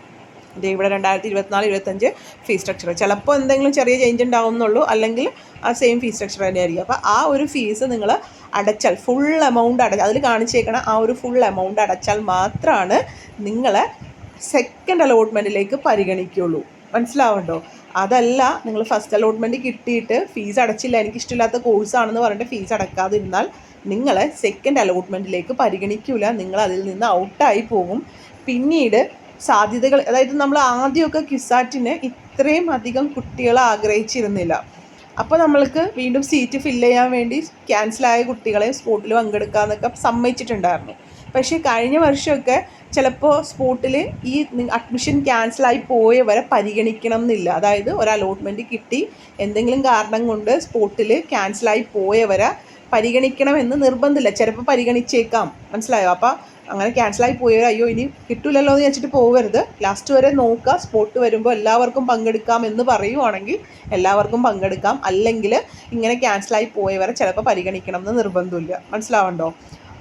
ഇത് ഇവിടെ രണ്ടായിരത്തി ഇരുപത്തിനാല് ഇരുപത്തഞ്ച് ഫീസ് സ്ട്രക്ചർ ചിലപ്പോൾ എന്തെങ്കിലും ചെറിയ ചേഞ്ച് ഉണ്ടാവുന്നുള്ളൂ അല്ലെങ്കിൽ ആ സെയിം ഫീസ് സ്ട്രക്ചർ തന്നെയായിരിക്കും. അപ്പോൾ ആ ഒരു ഫീസ് നിങ്ങൾ അടച്ചാൽ ഫുൾ എമൗണ്ട് അടച്ചാൽ അതിൽ കാണിച്ചേക്കണ ആ ഒരു ഫുൾ എമൗണ്ട് അടച്ചാൽ മാത്രമാണ് നിങ്ങളെ സെക്കൻഡ് അലോട്ട്മെന്റിലേക്ക് പരിഗണിക്കുള്ളൂ. മനസ്സിലാവുണ്ടോ അതല്ല നിങ്ങൾ ഫസ്റ്റ് അലോട്ട്മെന്റ് കിട്ടിയിട്ട് ഫീസ് അടച്ചില്ല എനിക്ക് ഇഷ്ടമില്ലാത്ത കോഴ്സാണെന്ന് പറഞ്ഞിട്ട് ഫീസ് അടക്കാതിരുന്നാൽ നിങ്ങളെ സെക്കൻഡ് അലോട്ട്മെന്റിലേക്ക് പരിഗണിക്കില്ല നിങ്ങൾ അതിൽ നിന്ന് ഔട്ടായി പോകും. പിന്നീട് സാധ്യതകൾ അതായത് നമ്മൾ ആദ്യമൊക്കെ കിസാറ്റിന് ഇത്രയും അധികം കുട്ടികൾ ആഗ്രഹിച്ചിരുന്നില്ല. അപ്പോൾ നമ്മൾക്ക് വീണ്ടും സീറ്റ് ഫില്ല് ചെയ്യാൻ വേണ്ടി ക്യാൻസലായ കുട്ടികളെ സ്പോട്ടിൽ പങ്കെടുക്കാമെന്നൊക്കെ സമ്മതിച്ചിട്ടുണ്ടായിരുന്നു. പക്ഷേ കഴിഞ്ഞ വർഷമൊക്കെ ചിലപ്പോൾ സ്പോട്ടിൽ ഈ അഡ്മിഷൻ ക്യാൻസലായി പോയവരെ പരിഗണിക്കണം എന്നില്ല. അതായത് ഒരു അലോട്ട്മെന്റ് കിട്ടി എന്തെങ്കിലും കാരണം കൊണ്ട് സ്പോട്ടിൽ ക്യാൻസലായി പോയവരെ പരിഗണിക്കണമെന്ന് നിർബന്ധമില്ല. ചിലപ്പോൾ പരിഗണിച്ചേക്കാം. മനസ്സിലായോ? അപ്പോൾ അങ്ങനെ ക്യാൻസലായി പോയവർ അയ്യോ ഇനി കിട്ടില്ലല്ലോ എന്ന് വെച്ചിട്ട് പോകരുത് ലാസ്റ്റ് വരെ നോക്കുക. സ്പോട്ട് വരുമ്പോൾ എല്ലാവർക്കും പങ്കെടുക്കാം എന്ന് പറയുവാണെങ്കിൽ എല്ലാവർക്കും പങ്കെടുക്കാം. അല്ലെങ്കിൽ ഇങ്ങനെ ക്യാൻസലായി പോയവരെ ചിലപ്പോൾ പരിഗണിക്കണം എന്ന് നിർബന്ധമില്ല. മനസ്സിലാവണ്ടോ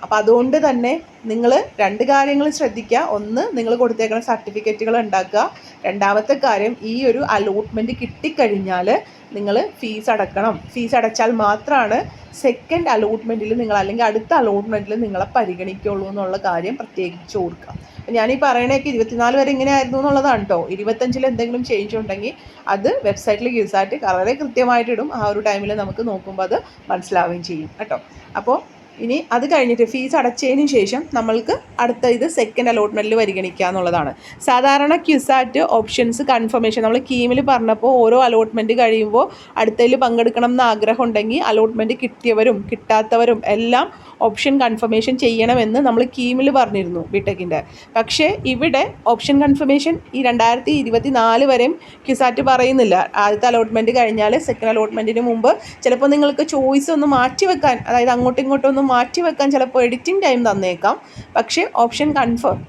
അപ്പോൾ അതുകൊണ്ട് തന്നെ നിങ്ങൾ രണ്ട് കാര്യങ്ങൾ ശ്രദ്ധിക്കുക. ഒന്ന് നിങ്ങൾ കൊടുത്തേക്കുന്ന സർട്ടിഫിക്കറ്റുകൾ ഉണ്ടാക്കുക. രണ്ടാമത്തെ കാര്യം ഈ ഒരു അലോട്ട്മെന്റ് കിട്ടിക്കഴിഞ്ഞാൽ നിങ്ങൾ ഫീസ് അടക്കണം. ഫീസ് അടച്ചാൽ മാത്രമാണ് സെക്കൻഡ് അലോട്ട്മെന്റിൽ നിങ്ങൾ അല്ലെങ്കിൽ അടുത്ത അലോട്ട്മെന്റിൽ നിങ്ങളെ പരിഗണിക്കുള്ളൂ എന്നുള്ള കാര്യം പ്രത്യേകിച്ച് ഓർക്കുക. അപ്പം ഞാനീ പറയണേക്ക് ഇരുപത്തിനാല് വരെ ഇങ്ങനെ ആയിരുന്നു എന്നുള്ളതാണ് കേട്ടോ ഇരുപത്തഞ്ചിൽ എന്തെങ്കിലും ചേഞ്ച് ഉണ്ടെങ്കിൽ അത് വെബ്സൈറ്റിൽ യൂസായിട്ട് വളരെ കൃത്യമായിട്ട് ഇടും. ആ ഒരു ടൈമിൽ നമുക്ക് നോക്കുമ്പോൾ അത് മനസ്സിലാവുകയും ചെയ്യും. കേട്ടോ? അപ്പോൾ ഇനി അത് കഴിഞ്ഞിട്ട് ഫീസ് അടച്ചതിന് ശേഷം നമ്മൾക്ക് അടുത്ത ഇത് സെക്കൻഡ് അലോട്ട്മെന്റിൽ പരിഗണിക്കുക എന്നുള്ളതാണ്. സാധാരണ ക്യുസാറ്റ് ഓപ്ഷൻസ് കൺഫർമേഷൻ നമ്മൾ കീമിൽ പറഞ്ഞപ്പോൾ ഓരോ അലോട്ട്മെന്റ് കഴിയുമ്പോൾ അടുത്തതിൽ പങ്കെടുക്കണം എന്ന് ആഗ്രഹം ഉണ്ടെങ്കിൽ അലോട്ട്മെന്റ് കിട്ടിയവരും കിട്ടാത്തവരും എല്ലാം ഓപ്ഷൻ കൺഫർമേഷൻ ചെയ്യണമെന്ന് നമ്മൾ കീമിൽ പറഞ്ഞിരുന്നു ബിടെക്കിന്റെ. പക്ഷേ ഇവിടെ ഓപ്ഷൻ കൺഫർമേഷൻ ഈ രണ്ടായിരത്തി ഇരുപത്തി നാല് വരെയും ക്യുസാറ്റ് പറയുന്നില്ല. ആദ്യത്തെ അലോട്ട്മെന്റ് കഴിഞ്ഞാൽ സെക്കൻഡ് അലോട്ട്മെന്റിന് മുമ്പ് ചിലപ്പോൾ നിങ്ങൾക്ക് ചോയ്സ് ഒന്ന് മാറ്റി വെക്കാൻ അതായത് അങ്ങോട്ടും ഇങ്ങോട്ടും ഒന്ന് മാറ്റി വെക്കാൻ ചിലപ്പോൾ എഡിറ്റിംഗ് ടൈം തന്നേക്കാം. പക്ഷേ ഓപ്ഷൻ കൺഫേം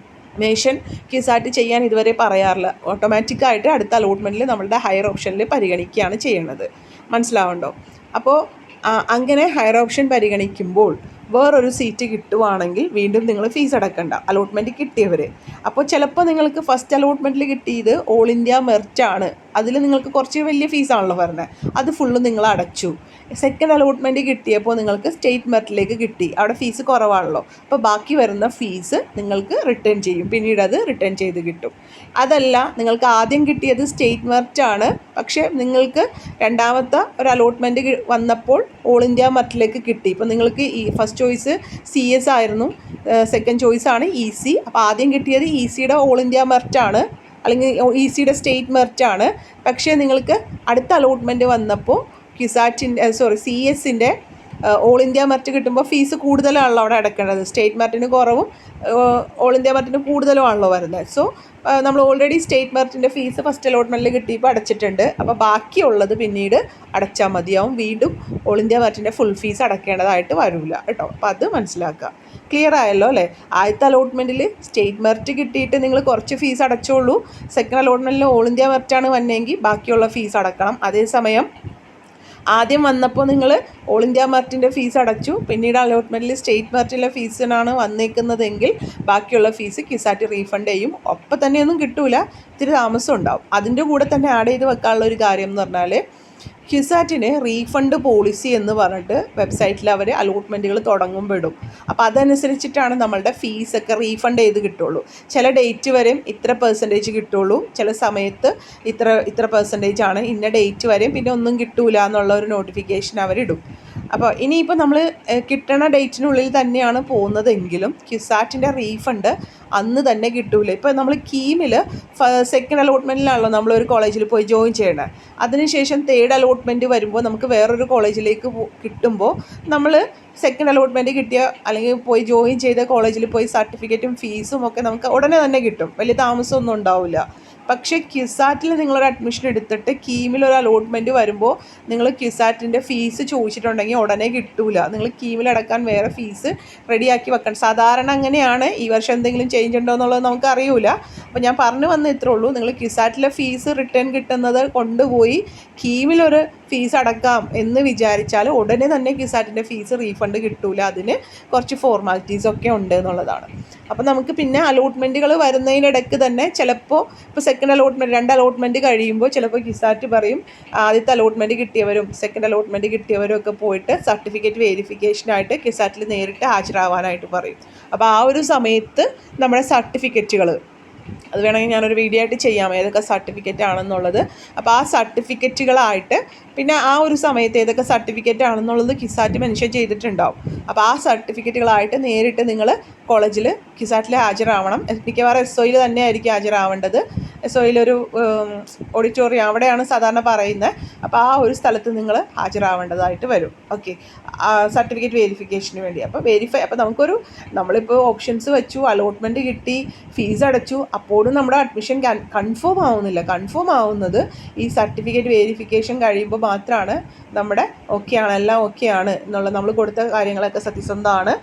മേഷൻ കിസാറ്റ് ചെയ്യാൻ ഇതുവരെ പറയാറില്ല. ഓട്ടോമാറ്റിക്കായിട്ട് അടുത്ത അലോട്ട്മെന്റിൽ നമ്മളുടെ ഹയർ ഓപ്ഷനിൽ പരിഗണിക്കുകയാണ് ചെയ്യുന്നത്. മനസ്സിലാവുണ്ടോ? അപ്പോൾ അങ്ങനെ ഹയർ ഓപ്ഷൻ പരിഗണിക്കുമ്പോൾ വേറൊരു സീറ്റ് കിട്ടുവാണെങ്കിൽ വീണ്ടും നിങ്ങൾ ഫീസ് അടക്കണ്ട. അലോട്ട്മെന്റ് കിട്ടിയവർ അപ്പോൾ ചിലപ്പോൾ നിങ്ങൾക്ക് ഫസ്റ്റ് അലോട്ട്മെന്റിൽ കിട്ടിയത് ഓൾ ഇന്ത്യ മെർച്ചാണ് അതിൽ നിങ്ങൾക്ക് കുറച്ച് വലിയ ഫീസാണല്ലോ പറഞ്ഞത് അത് ഫുള്ള് നിങ്ങൾ അടച്ചു. സെക്കൻഡ് അലോട്ട്മെന്റ് കിട്ടിയപ്പോൾ നിങ്ങൾക്ക് സ്റ്റേറ്റ് മെറിറ്റിലേക്ക് കിട്ടി. അവിടെ ഫീസ് കുറവാണല്ലോ. അപ്പോൾ ബാക്കി വരുന്ന ഫീസ് നിങ്ങൾക്ക് റിട്ടേൺ ചെയ്യും. പിന്നീട് അത് റിട്ടേൺ ചെയ്ത് കിട്ടും. അതല്ല നിങ്ങൾക്ക് ആദ്യം കിട്ടിയത് സ്റ്റേറ്റ് മെറിറ്റാണ് പക്ഷേ നിങ്ങൾക്ക് രണ്ടാമത്തെ ഒരു അലോട്ട്മെന്റ് വന്നപ്പോൾ ഓൾ ഇന്ത്യ മെറിറ്റിലേക്ക് കിട്ടി. ഇപ്പോൾ നിങ്ങൾക്ക് ഈ ഫസ്റ്റ് ചോയ്സ് സി എസ് ആയിരുന്നു. സെക്കൻഡ് ചോയ്സ് ആണ് ഇ സി അപ്പോൾ ആദ്യം കിട്ടിയത് ഇ സിയുടെ ഓൾ ഇന്ത്യ മെറിറ്റാണ് അല്ലെങ്കിൽ ഇ സിയുടെ സ്റ്റേറ്റ് മെറിറ്റാണ് പക്ഷേ നിങ്ങൾക്ക് അടുത്ത അലോട്ട്മെന്റ് വന്നപ്പോൾ ക്യുസാറ്റിന്റെ സോറി സി എസിന്റെ ഓൾ ഇന്ത്യ മെറിറ്റ് കിട്ടുമ്പോൾ ഫീസ് കൂടുതലാണല്ലോ അവിടെ അടക്കേണ്ടത്. സ്റ്റേറ്റ് മെറിറ്റിന് കുറവും ഓൾ ഇന്ത്യ മെറിറ്റിന് കൂടുതലുമാണല്ലോ വരുന്നത്. സോ നമ്മൾ ഓൾറെഡി സ്റ്റേറ്റ് മെറിറ്റിന്റെ ഫീസ് ഫസ്റ്റ് അലോട്ട്മെന്റിൽ കിട്ടിയപ്പോൾ അടച്ചിട്ടുണ്ട്. അപ്പോൾ ബാക്കിയുള്ളത് പിന്നീട് അടച്ചാൽ മതിയാവും. വീണ്ടും ഓൾ ഇന്ത്യ മെറിറ്റിന്റെ ഫുൾ ഫീസ് അടക്കേണ്ടതായിട്ട് വരില്ല കേട്ടോ. അപ്പോൾ അത് മനസ്സിലാക്കുക. ക്ലിയർ ആയല്ലോ അല്ലേ? ആദ്യത്തെ അലോട്ട്മെന്റിൽ സ്റ്റേറ്റ് മെറിറ്റ് കിട്ടിയിട്ട് നിങ്ങൾ കുറച്ച് ഫീസ് അടച്ചോളൂ. സെക്കൻഡ് അലോട്ട്മെന്റിൽ ഓൾ ഇന്ത്യ മെറിറ്റാണ് വന്നെങ്കിൽ ബാക്കിയുള്ള ഫീസ് അടക്കണം. അതേസമയം ആദ്യം വന്നപ്പോൾ നിങ്ങൾ ഓൾ ഇന്ത്യ മാർട്ടിന്റെ ഫീസ് അടച്ചു. പിന്നീട് അലോട്ട്മെന്റിൽ സ്റ്റേറ്റ് മാർട്ടിലെ ഫീസിനാണ് വന്നേക്കുന്നതെങ്കിൽ ബാക്കിയുള്ള ഫീസ് കിസാറ്റി റീഫണ്ട് ചെയ്യും. ഒപ്പം തന്നെയൊന്നും കിട്ടൂല. ഇത്തിരി താമസം ഉണ്ടാവും. അതിന്റെ കൂടെ തന്നെ ആഡ് ചെയ്ത് വെക്കാനുള്ള ഒരു കാര്യം എന്ന് പറഞ്ഞാൽ ക്യുസാറ്റിന് റീഫണ്ട് പോളിസി എന്ന് പറഞ്ഞിട്ട് വെബ്സൈറ്റിൽ അവർ അലോട്ട്മെന്റുകൾ തുടങ്ങുമ്പോൾ ഇടും അപ്പോൾ അതനുസരിച്ചിട്ടാണ് നമ്മളുടെ ഫീസൊക്കെ റീഫണ്ട് ചെയ്ത് കിട്ടുള്ളൂ. ചില ഡേറ്റ് വരെയും ഇത്ര പെർസെന്റേജ് കിട്ടുള്ളൂ. ചില സമയത്ത് ഇത്ര ഇത്ര പെർസെന്റേജ് ആണ്. ഇന്ന ഡേറ്റ് വരെയും പിന്നെ ഒന്നും കിട്ടൂല എന്നുള്ള ഒരു നോട്ടിഫിക്കേഷൻ അവരിടും. അപ്പോൾ ഇനിയിപ്പോൾ നമ്മൾ കിട്ടണ ഡേറ്റിനുള്ളിൽ തന്നെയാണ് പോകുന്നതെങ്കിലും ക്യുസാറ്റിന്റെ റീഫണ്ട് അന്ന് തന്നെ കിട്ടൂല. ഇപ്പോൾ നമ്മൾ കീമിൽ സെക്കൻഡ് അലോട്ട്മെന്റിലാണല്ലോ നമ്മളൊരു കോളേജിൽ പോയി ജോയിൻ ചെയ്യണത് അതിനുശേഷം തേർഡ് അലോട്ട്മെന്റ് വരുമ്പോൾ നമുക്ക് വേറൊരു കോളേജിലേക്ക് കിട്ടുമ്പോൾ നമ്മൾ സെക്കൻഡ് അലോട്ട്മെന്റ് കിട്ടിയ അല്ലെങ്കിൽ പോയി ജോയിൻ ചെയ്ത കോളേജിൽ പോയി സർട്ടിഫിക്കറ്റും ഫീസും ഒക്കെ നമുക്ക് ഉടനെ തന്നെ കിട്ടും. വലിയ താമസമൊന്നും ഉണ്ടാവില്ല. പക്ഷേ ക്യുസാറ്റിൽ നിങ്ങളൊരു അഡ്മിഷൻ എടുത്തിട്ട് കീമിൽ ഒരു അലോട്ട്മെന്റ് വരുമ്പോൾ നിങ്ങൾ ക്യുസാറ്റിന്റെ ഫീസ് ചോദിച്ചിട്ടുണ്ടെങ്കിൽ ഉടനെ കിട്ടൂല. നിങ്ങൾ കീമിൽ അടക്കാൻ വേറെ ഫീസ് റെഡിയാക്കി വെക്കണം. സാധാരണ അങ്ങനെയാണ്. ഈ വർഷം എന്തെങ്കിലും ചേഞ്ച് ഉണ്ടോ എന്നുള്ളത് നമുക്ക് അറിയൂല. അപ്പോൾ ഞാൻ പറഞ്ഞു വന്ന ഇത്രേ ഉള്ളൂ. നിങ്ങൾ ക്യുസാറ്റിലെ ഫീസ് റിട്ടേൺ കിട്ടുന്നത് കൊണ്ടുപോയി കീമിലൊരു ഫീസ് അടക്കാം എന്ന് വിചാരിച്ചാൽ ഉടനെ തന്നെ ക്യുസാറ്റിന്റെ ഫീസ് റീഫണ്ട് കിട്ടൂല. അതിന് കുറച്ച് ഫോർമാലിറ്റീസൊക്കെ ഉണ്ട് എന്നുള്ളതാണ്. അപ്പോൾ നമുക്ക് പിന്നെ അലോട്ട്മെന്റുകൾ വരുന്നതിനിടയ്ക്ക് തന്നെ ചിലപ്പോൾ ഇപ്പോൾ സെക്കൻഡ് അലോട്ട്മെന്റ് രണ്ട് അലോട്ട്മെന്റ് കഴിയുമ്പോൾ ചിലപ്പോൾ കിസാറ്റ് പറയും ആദ്യത്തെ അലോട്ട്മെന്റ് കിട്ടിയവരും സെക്കൻഡ് അലോട്ട്മെന്റ് കിട്ടിയവരും ഒക്കെ പോയിട്ട് സർട്ടിഫിക്കറ്റ് വെരിഫിക്കേഷനായിട്ട് കിസാറ്റിൽ നേരിട്ട് ഹാജരാവാനായിട്ട് പറയും. അപ്പോൾ ആ ഒരു സമയത്ത് നമ്മുടെ സർട്ടിഫിക്കറ്റുകൾ അത് വേണമെങ്കിൽ ഞാനൊരു വീഡിയോ ആയിട്ട് ചെയ്യാം ഏതൊക്കെ സർട്ടിഫിക്കറ്റ് ആണെന്നുള്ളത്. അപ്പോൾ ആ സർട്ടിഫിക്കറ്റുകളായിട്ട് പിന്നെ ആ ഒരു സമയത്ത് ഏതൊക്കെ സർട്ടിഫിക്കറ്റ് ആണെന്നുള്ളത് കിസാറ്റ് മെൻഷൻ ചെയ്തിട്ടുണ്ടാവും. അപ്പോൾ ആ സർട്ടിഫിക്കറ്റുകളായിട്ട് നേരിട്ട് നിങ്ങൾ കോളേജിൽ കിസാറ്റിൽ ഹാജരാവണം. മിക്കവാറും എസ് ഒയിൽ തന്നെ ആയിരിക്കും ഹാജരാവേണ്ടത്. എസ് ഒയിലൊരു ഓഡിറ്റോറിയം അവിടെയാണ് സാധാരണ പറയുന്നത് അപ്പോൾ ആ ഒരു സ്ഥലത്ത് നിങ്ങൾ ഹാജരാവേണ്ടതായിട്ട് വരും. ഓക്കെ സർട്ടിഫിക്കറ്റ് വെരിഫിക്കേഷന് വേണ്ടി. അപ്പോൾ വെരിഫൈ അപ്പോൾ നമുക്കൊരു നമ്മളിപ്പോൾ ഓപ്ഷൻസ് വെച്ചു അലോട്ട്മെന്റ് കിട്ടി ഫീസ് അടച്ചു. അപ്പോഴും നമ്മുടെ അഡ്മിഷൻ കൺഫേം ആവുന്നില്ല. കൺഫേം ആവുന്നത് ഈ സർട്ടിഫിക്കറ്റ് വെരിഫിക്കേഷൻ കഴിയുമ്പോൾ മാത്രമാണ് നമ്മുടെ ഓക്കെ ആണ് എല്ലാം ഓക്കെ ആണ് എന്നുള്ള നമ്മൾ കൊടുത്ത കാര്യങ്ങളൊക്കെ സത്യസന്ധമാണ്.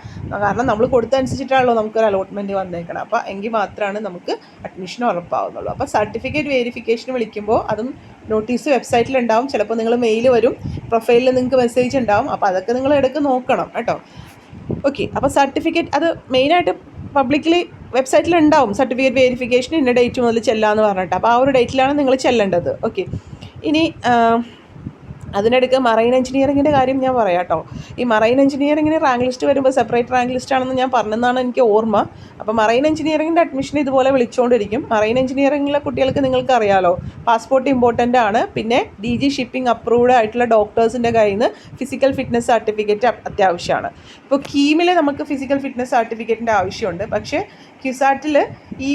കാരണം നമ്മൾ കൊടുത്ത അനുസരിച്ചിട്ടാണല്ലോ നമുക്കൊരു അലോട്ട്മെന്റ് വന്നേക്കണം. അപ്പോൾ എങ്കിൽ മാത്രമാണ് നമുക്ക് അഡ്മിഷൻ ഉറപ്പാവുന്നുള്ളൂ. അപ്പോൾ സർട്ടിഫിക്കറ്റ് വെരിഫിക്കേഷൻ വിളിക്കുമ്പോൾ അതും നോട്ടീസ് വെബ്സൈറ്റിൽ ഉണ്ടാവും. ചിലപ്പോൾ നിങ്ങൾ മെയിൽ വരും പ്രൊഫൈലിൽ നിങ്ങൾക്ക് മെസ്സേജ് ഉണ്ടാവും. അപ്പോൾ അതൊക്കെ നിങ്ങൾ ഇടയ്ക്ക് നോക്കണം കേട്ടോ. ഓക്കെ അപ്പോൾ സർട്ടിഫിക്കറ്റ് അത് മെയിനായിട്ട് പബ്ലിക്കലി വെബ്സൈറ്റിൽ ഉണ്ടാവും. സർട്ടിഫിക്കറ്റ് വെരിഫിക്കേഷൻ ഇന്ന ഡേറ്റ് മുതൽ ചെല്ലാമെന്ന് പറഞ്ഞിട്ട്. അപ്പോൾ ആ ഒരു ഡേറ്റിലാണ് നിങ്ങൾ ചെല്ലേണ്ടത്. ഓക്കെ ഇനി അതിനിടയ്ക്ക് മറൈൻ എഞ്ചിനീയറിങ്ങിന്റെ കാര്യം ഞാൻ പറയാം കേട്ടോ ഈ മറൈൻ എഞ്ചിനീയറിങ്ങിന് റാങ്ക് ലിസ്റ്റ് വരുമ്പോൾ സെപ്പറേറ്റ് റാങ്ക് ലിസ്റ്റ് ആണെന്ന് ഞാൻ പറഞ്ഞെന്നാണ് എനിക്ക് ഓർമ്മ. അപ്പോൾ മറൈൻ എഞ്ചിനീയറിങ്ങിന്റെ അഡ്മിഷൻ ഇതുപോലെ വിളിച്ചുകൊണ്ടിരിക്കും മറൈൻ എഞ്ചിനീയറിങ്ങിലെ കുട്ടികൾക്ക് നിങ്ങൾക്ക് അറിയാലോ പാസ്പോർട്ട് ഇമ്പോർട്ടന്റ് ആണ്. പിന്നെ ഡി ജി ഷിപ്പിംഗ് അപ്രൂവ്ഡ് ആയിട്ടുള്ള ഡോക്ടേഴ്സിന്റെ കയ്യിൽ നിന്ന് ഫിസിക്കൽ ഫിറ്റ്നസ് സർട്ടിഫിക്കറ്റ് അത്യാവശ്യമാണ്. ഇപ്പോൾ കീമിൽ നമുക്ക് ഫിസിക്കൽ ഫിറ്റ്നസ് സർട്ടിഫിക്കറ്റിന്റെ ആവശ്യമുണ്ട്. പക്ഷേ ക്യുസാറ്റിൽ ഈ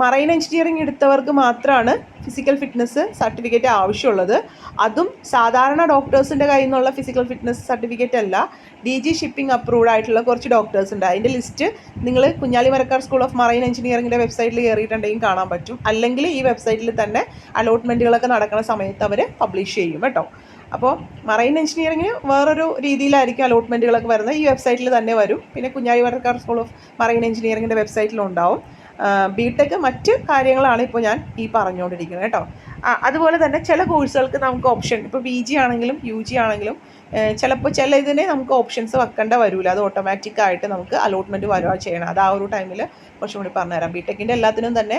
മറൈൻ എഞ്ചിനീയറിംഗ് എടുത്തവർക്ക് മാത്രമാണ് ഫിസിക്കൽ ഫിറ്റ്നസ് സർട്ടിഫിക്കറ്റ് ആവശ്യമുള്ളത്. അതും സാധാരണ ഡോക്ടേഴ്സിന്റെ കയ്യിൽ നിന്നുള്ള ഫിസിക്കൽ ഫിറ്റ്നസ് സർട്ടിഫിക്കറ്റ് അല്ല. ഡി ജി ഷിപ്പിംഗ് അപ്രൂവ്ഡ് ആയിട്ടുള്ള കുറച്ച് ഡോക്ടേഴ്സ് ഉണ്ട്. അതിന്റെ ലിസ്റ്റ് നിങ്ങൾ Kunjali Marakkar school of marine എഞ്ചിനീയറിംഗിന്റെ വെബ്സൈറ്റിൽ കയറിയിട്ടുണ്ടെങ്കിൽ കാണാൻ പറ്റും. അല്ലെങ്കിൽ ഈ വെബ്സൈറ്റിൽ തന്നെ അലോട്ട്മെന്റുകളൊക്കെ നടക്കുന്ന സമയത്ത് അവർ പബ്ലിഷ് ചെയ്യും കേട്ടോ. അപ്പോൾ മറൈൻ എഞ്ചിനീയറിങ്ങിന് വേറൊരു രീതിയിലായിരിക്കും അലോട്ട്മെന്റുകളൊക്കെ വരുന്നത്. ഈ വെബ്സൈറ്റിൽ തന്നെ വരും. പിന്നെ Kunjali Marakkar school of marine എഞ്ചിനീയറിംഗിന്റെ വെബ്സൈറ്റിലും ഉണ്ടാവും. ബി ടെക് മറ്റ് കാര്യങ്ങളാണ് ഇപ്പോൾ ഞാൻ ഈ പറഞ്ഞുകൊണ്ടിരിക്കുന്നത് കേട്ടോ. അതുപോലെ തന്നെ ചില കോഴ്സുകൾക്ക് നമുക്ക് ഓപ്ഷൻ ഇപ്പോൾ പി ജി ആണെങ്കിലും യു ജി ആണെങ്കിലും ചിലപ്പോൾ ചില ഇതിനെ നമുക്ക് ഓപ്ഷൻസ് വെക്കേണ്ട വരില്ല അത് ഓട്ടോമാറ്റിക് ആയിട്ട് നമുക്ക് അലോട്ട്മെന്റ് വരുക ചെയ്യണം. അത് ആ ഒരു ടൈമിൽ കുറച്ചും കൂടി പറഞ്ഞുതരാം ബി ടെക്കിന്റെ എല്ലാത്തിനും തന്നെ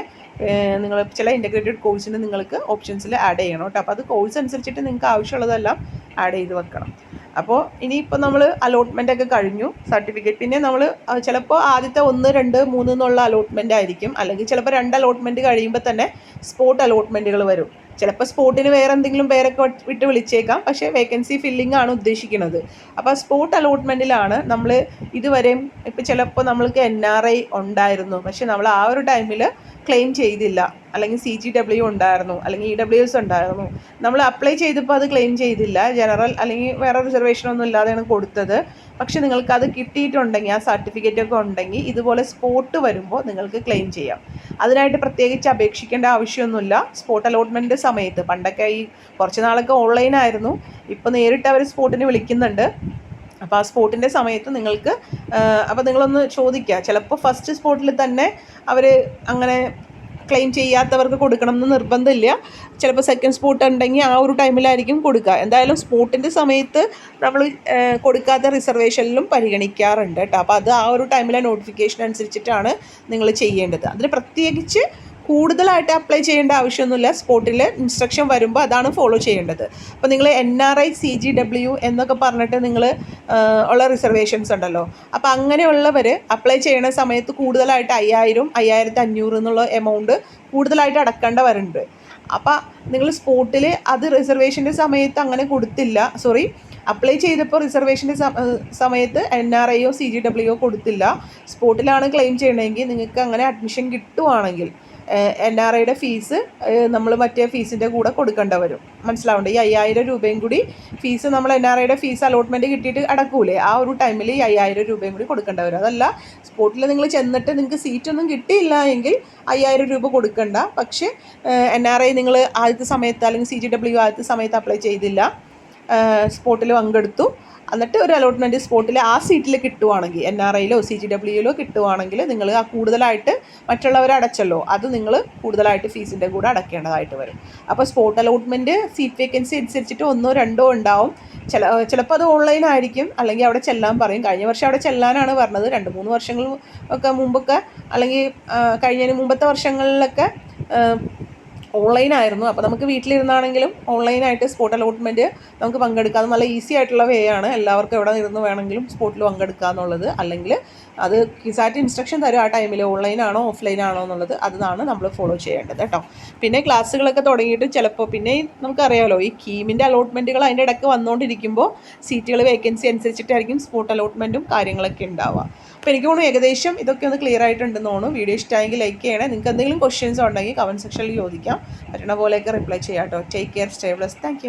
നിങ്ങൾ ചില ഇന്റഗ്രേറ്റഡ് കോഴ്സിന് നിങ്ങൾക്ക് ഓപ്ഷൻസിൽ ആഡ് ചെയ്യണം കേട്ടോ. അപ്പോൾ അത് കോഴ്സ് അനുസരിച്ചിട്ട് നിങ്ങൾക്ക് ആവശ്യമുള്ളതെല്ലാം ആഡ് ചെയ്ത് വെക്കണം. അപ്പോൾ ഇനിയിപ്പോൾ നമ്മൾ അലോട്ട്മെന്റൊക്കെ കഴിഞ്ഞു സർട്ടിഫിക്കറ്റ് പിന്നെ നമ്മൾ ചിലപ്പോൾ ആദ്യത്തെ ഒന്ന് രണ്ട് മൂന്ന് എന്നുള്ള അലോട്ട്മെന്റ് ആയിരിക്കും. അല്ലെങ്കിൽ ചിലപ്പോൾ രണ്ട് അലോട്ട്മെന്റ് കഴിയുമ്പോൾ തന്നെ സ്പോട്ട് അലോട്ട്മെന്റുകൾ വരും. ചിലപ്പോൾ സ്പോട്ടിന് വേറെ എന്തെങ്കിലും പേരൊക്കെ വട്ട് വിളിച്ചേക്കാം. പക്ഷേ വേക്കൻസി ഫില്ലിംഗ് ആണ് ഉദ്ദേശിക്കുന്നത്. അപ്പോൾ സ്പോട്ട് അലോട്ട്മെന്റിലാണ് നമ്മൾ ഇതുവരെയും ഇപ്പോൾ ചിലപ്പോൾ നമ്മൾക്ക് എൻ ആർ ഐ ഉണ്ടായിരുന്നു. പക്ഷേ നമ്മൾ ആ ഒരു ടൈമിൽ ക്ലെയിം ചെയ്തില്ല. അല്ലെങ്കിൽ സി ജി ഡബ്ല്യു ഉണ്ടായിരുന്നു അല്ലെങ്കിൽ ഇ ഡബ്ല്യു എസ് ഉണ്ടായിരുന്നു. നമ്മൾ അപ്ലൈ ചെയ്തപ്പോൾ അത് ക്ലെയിം ചെയ്തില്ല. ജനറൽ അല്ലെങ്കിൽ വേറെ റിസർവേഷൻ ഒന്നും ഇല്ലാതെയാണ് കൊടുത്തത്. പക്ഷേ നിങ്ങൾക്ക് അത് കിട്ടിയിട്ടുണ്ടെങ്കിൽ ആ സർട്ടിഫിക്കറ്റ് ഒക്കെ ഉണ്ടെങ്കിൽ ഇതുപോലെ സ്പോട്ട് വരുമ്പോൾ നിങ്ങൾക്ക് ക്ലെയിം ചെയ്യാം. അതിനായിട്ട് പ്രത്യേകിച്ച് അപേക്ഷിക്കേണ്ട ആവശ്യമൊന്നുമില്ല. സ്പോട്ട് അലോട്ട്മെന്റ് സമയത്ത്. പണ്ടൊക്കെ ഈ കുറച്ച് നാളൊക്കെ ഓൺലൈനായിരുന്നു ഇപ്പോൾ നേരിട്ട് അവർ സ്പോട്ടിന് വിളിക്കുന്നുണ്ട്. അപ്പോൾ ആ സ്പോട്ടിന്റെ സമയത്ത് നിങ്ങൾക്ക് അപ്പോൾ നിങ്ങളൊന്ന് ചോദിക്കുക. ചിലപ്പോൾ ഫസ്റ്റ് സ്പോട്ടിൽ തന്നെ അവർ അങ്ങനെ ക്ലെയിം ചെയ്യാത്തവർക്ക് കൊടുക്കണം എന്ന് നിർബന്ധമില്ല. ചിലപ്പോൾ സെക്കൻഡ് സ്പോട്ട് ഉണ്ടെങ്കിൽ ആ ഒരു ടൈമിലായിരിക്കും കൊടുക്കുക. എന്തായാലും സ്പോട്ടിന്റെ സമയത്ത് നമ്മൾ കൊടുക്കാത്ത റിസർവേഷനിലും പരിഗണിക്കാറുണ്ട് കേട്ടോ അപ്പോൾ അത് ആ ഒരു ടൈമിലെ നോട്ടിഫിക്കേഷൻ അനുസരിച്ചിട്ടാണ് നിങ്ങൾ ചെയ്യേണ്ടത്. അതിന് പ്രത്യേകിച്ച് കൂടുതലായിട്ട് അപ്ലൈ ചെയ്യേണ്ട ആവശ്യമൊന്നുമില്ല. സ്പോട്ടിൽ ഇൻസ്ട്രക്ഷൻ വരുമ്പോൾ അതാണ് ഫോളോ ചെയ്യേണ്ടത്. അപ്പോൾ നിങ്ങൾ N R I C G W എന്നൊക്കെ പറഞ്ഞിട്ട് നിങ്ങൾ ഉള്ള റിസർവേഷൻസ് ഉണ്ടല്ലോ. അപ്പോൾ അങ്ങനെയുള്ളവർ അപ്ലൈ ചെയ്യണ സമയത്ത് കൂടുതലായിട്ട് അയ്യായിരം അയ്യായിരത്തി അഞ്ഞൂറ് എന്നുള്ള എമൗണ്ട് കൂടുതലായിട്ട് അടക്കേണ്ട വരുന്നുണ്ട് അപ്പോൾ നിങ്ങൾ സ്പോട്ടിൽ അത് റിസർവേഷന്റെ സമയത്ത് അങ്ങനെ കൊടുത്തില്ല. സോറി അപ്ലൈ ചെയ്തപ്പോൾ റിസർവേഷന്റെ സമയത്ത് എൻ ആർ ഐയോ സി ജി ഡബ്ല്യു കൊടുത്തില്ല. സ്പോട്ടിലാണ് ക്ലെയിം ചെയ്യണമെങ്കിൽ നിങ്ങൾക്ക് അങ്ങനെ അഡ്മിഷൻ കിട്ടുവാണെങ്കിൽ എൻ ആർ ഐയുടെ ഫീസ് നമ്മൾ മറ്റേ ഫീസിന്റെ കൂടെ കൊടുക്കേണ്ട വരും. മനസ്സിലാവുണ്ട്? ഈ അയ്യായിരം രൂപയും കൂടി ഫീസ് നമ്മൾ എൻ ആർ ഐയുടെ ഫീസ് അലോട്ട്മെന്റ് കിട്ടിയിട്ട് അടക്കൂലേ? ആ ഒരു ടൈമിൽ ഈ അയ്യായിരം രൂപയും കൂടി കൊടുക്കേണ്ട വരും. അതല്ല സ്പോട്ടിൽ നിങ്ങൾ ചെന്നിട്ട് നിങ്ങൾക്ക് സീറ്റൊന്നും കിട്ടിയില്ല എങ്കിൽ അയ്യായിരം രൂപ കൊടുക്കണ്ട. പക്ഷേ എൻ ആർ ഐ നിങ്ങൾ ആദ്യത്തെ സമയത്ത് അല്ലെങ്കിൽ സി ജി ഡബ്ല്യു ആദ്യത്തെ സമയത്ത് അപ്ലൈ ചെയ്തില്ല. സ്പോട്ടിൽ പങ്കെടുത്തു. എന്നിട്ട് ഒരു അലോട്ട്മെന്റ് സ്പോട്ടിൽ ആ സീറ്റിൽ കിട്ടുവാണെങ്കിൽ എൻ ആർ ഐയിലോ സി ജി ഡബ്ല്യുയിലോ കിട്ടുവാണെങ്കിൽ നിങ്ങൾ ആ കൂടുതലായിട്ട് മറ്റുള്ളവർ അടച്ചല്ലോ. അത് നിങ്ങൾ കൂടുതലായിട്ട് ഫീസിന്റെ കൂടെ അടയ്ക്കേണ്ടതായിട്ട് വരും. അപ്പോൾ സ്പോട്ട് അലോട്ട്മെന്റ് സീറ്റ് വേക്കൻസി അനുസരിച്ചിട്ട് ഒന്നോ രണ്ടോ ഉണ്ടാവും. ചില ചിലപ്പോൾ അത് ഓൺലൈൻ ആയിരിക്കും. അല്ലെങ്കിൽ അവിടെ ചെല്ലാൻ പറയും. കഴിഞ്ഞ വർഷം അവിടെ ചെല്ലാനാണ് പറഞ്ഞത്. രണ്ട് മൂന്ന് വർഷങ്ങൾ ഒക്കെ മുമ്പൊക്കെ അല്ലെങ്കിൽ കഴിഞ്ഞതിന് മുമ്പത്തെ വർഷങ്ങളിലൊക്കെ ഓൺലൈൻ ആയിരുന്നു. അപ്പോൾ നമുക്ക് വീട്ടിലിരുന്നാണെങ്കിലും ഓൺലൈനായിട്ട് സ്പോട്ട് അലോട്ട്മെന്റ് നമുക്ക് പങ്കെടുക്കാം. നല്ല ഈസി ആയിട്ടുള്ള വേ ആണ്. എല്ലാവർക്കും എവിടെ നിന്ന് വേണമെങ്കിലും സ്പോട്ടിൽ പങ്കെടുക്കുക എന്നുള്ളത്. അല്ലെങ്കിൽ അത് കിസാറ്റ് ഇൻസ്ട്രക്ഷൻ തരും ആ ടൈമിൽ ഓഫ്ലൈൻ ആണോ എന്നുള്ളത്. അതാണ് നമ്മൾ ഫോളോ ചെയ്യേണ്ടത് കേട്ടോ. പിന്നെ ക്ലാസ്സുകളൊക്കെ തുടങ്ങിയിട്ട് ചിലപ്പോൾ പിന്നെ നമുക്കറിയാമല്ലോ ഈ കീമിന്റെ അലോട്ട്മെന്റുകൾ അതിന്റെ ഇടയ്ക്ക് വന്നുകൊണ്ടിരിക്കുമ്പോൾ സീറ്റുകൾ വേക്കൻസി അനുസരിച്ചിട്ടായിരിക്കും സ്പോട്ട് അലോട്ട്മെന്റും കാര്യങ്ങളൊക്കെ ഉണ്ടാവുക. അപ്പോൾ എനിക്ക് തോന്നുന്നു ഏകദേശം ഇതൊക്കെ ഒന്ന് ക്ലിയർ ആയിട്ടുണ്ടെന്ന് തോന്നുന്നു. വീഡിയോ ഇഷ്ടമായെങ്കിൽ ലൈക്ക് ചെയ്യണേ. നിങ്ങൾക്ക് എന്തെങ്കിലും ക്വസ്റ്റ്യൻസ് ഉണ്ടെങ്കിൽ കമന്റ് സെക്ഷനിൽ ചോദിക്കാം. പറ്റുന്ന പോലെയൊക്കെ റിപ്ലൈ ചെയ്യാം കേട്ടോ take care stay bless thank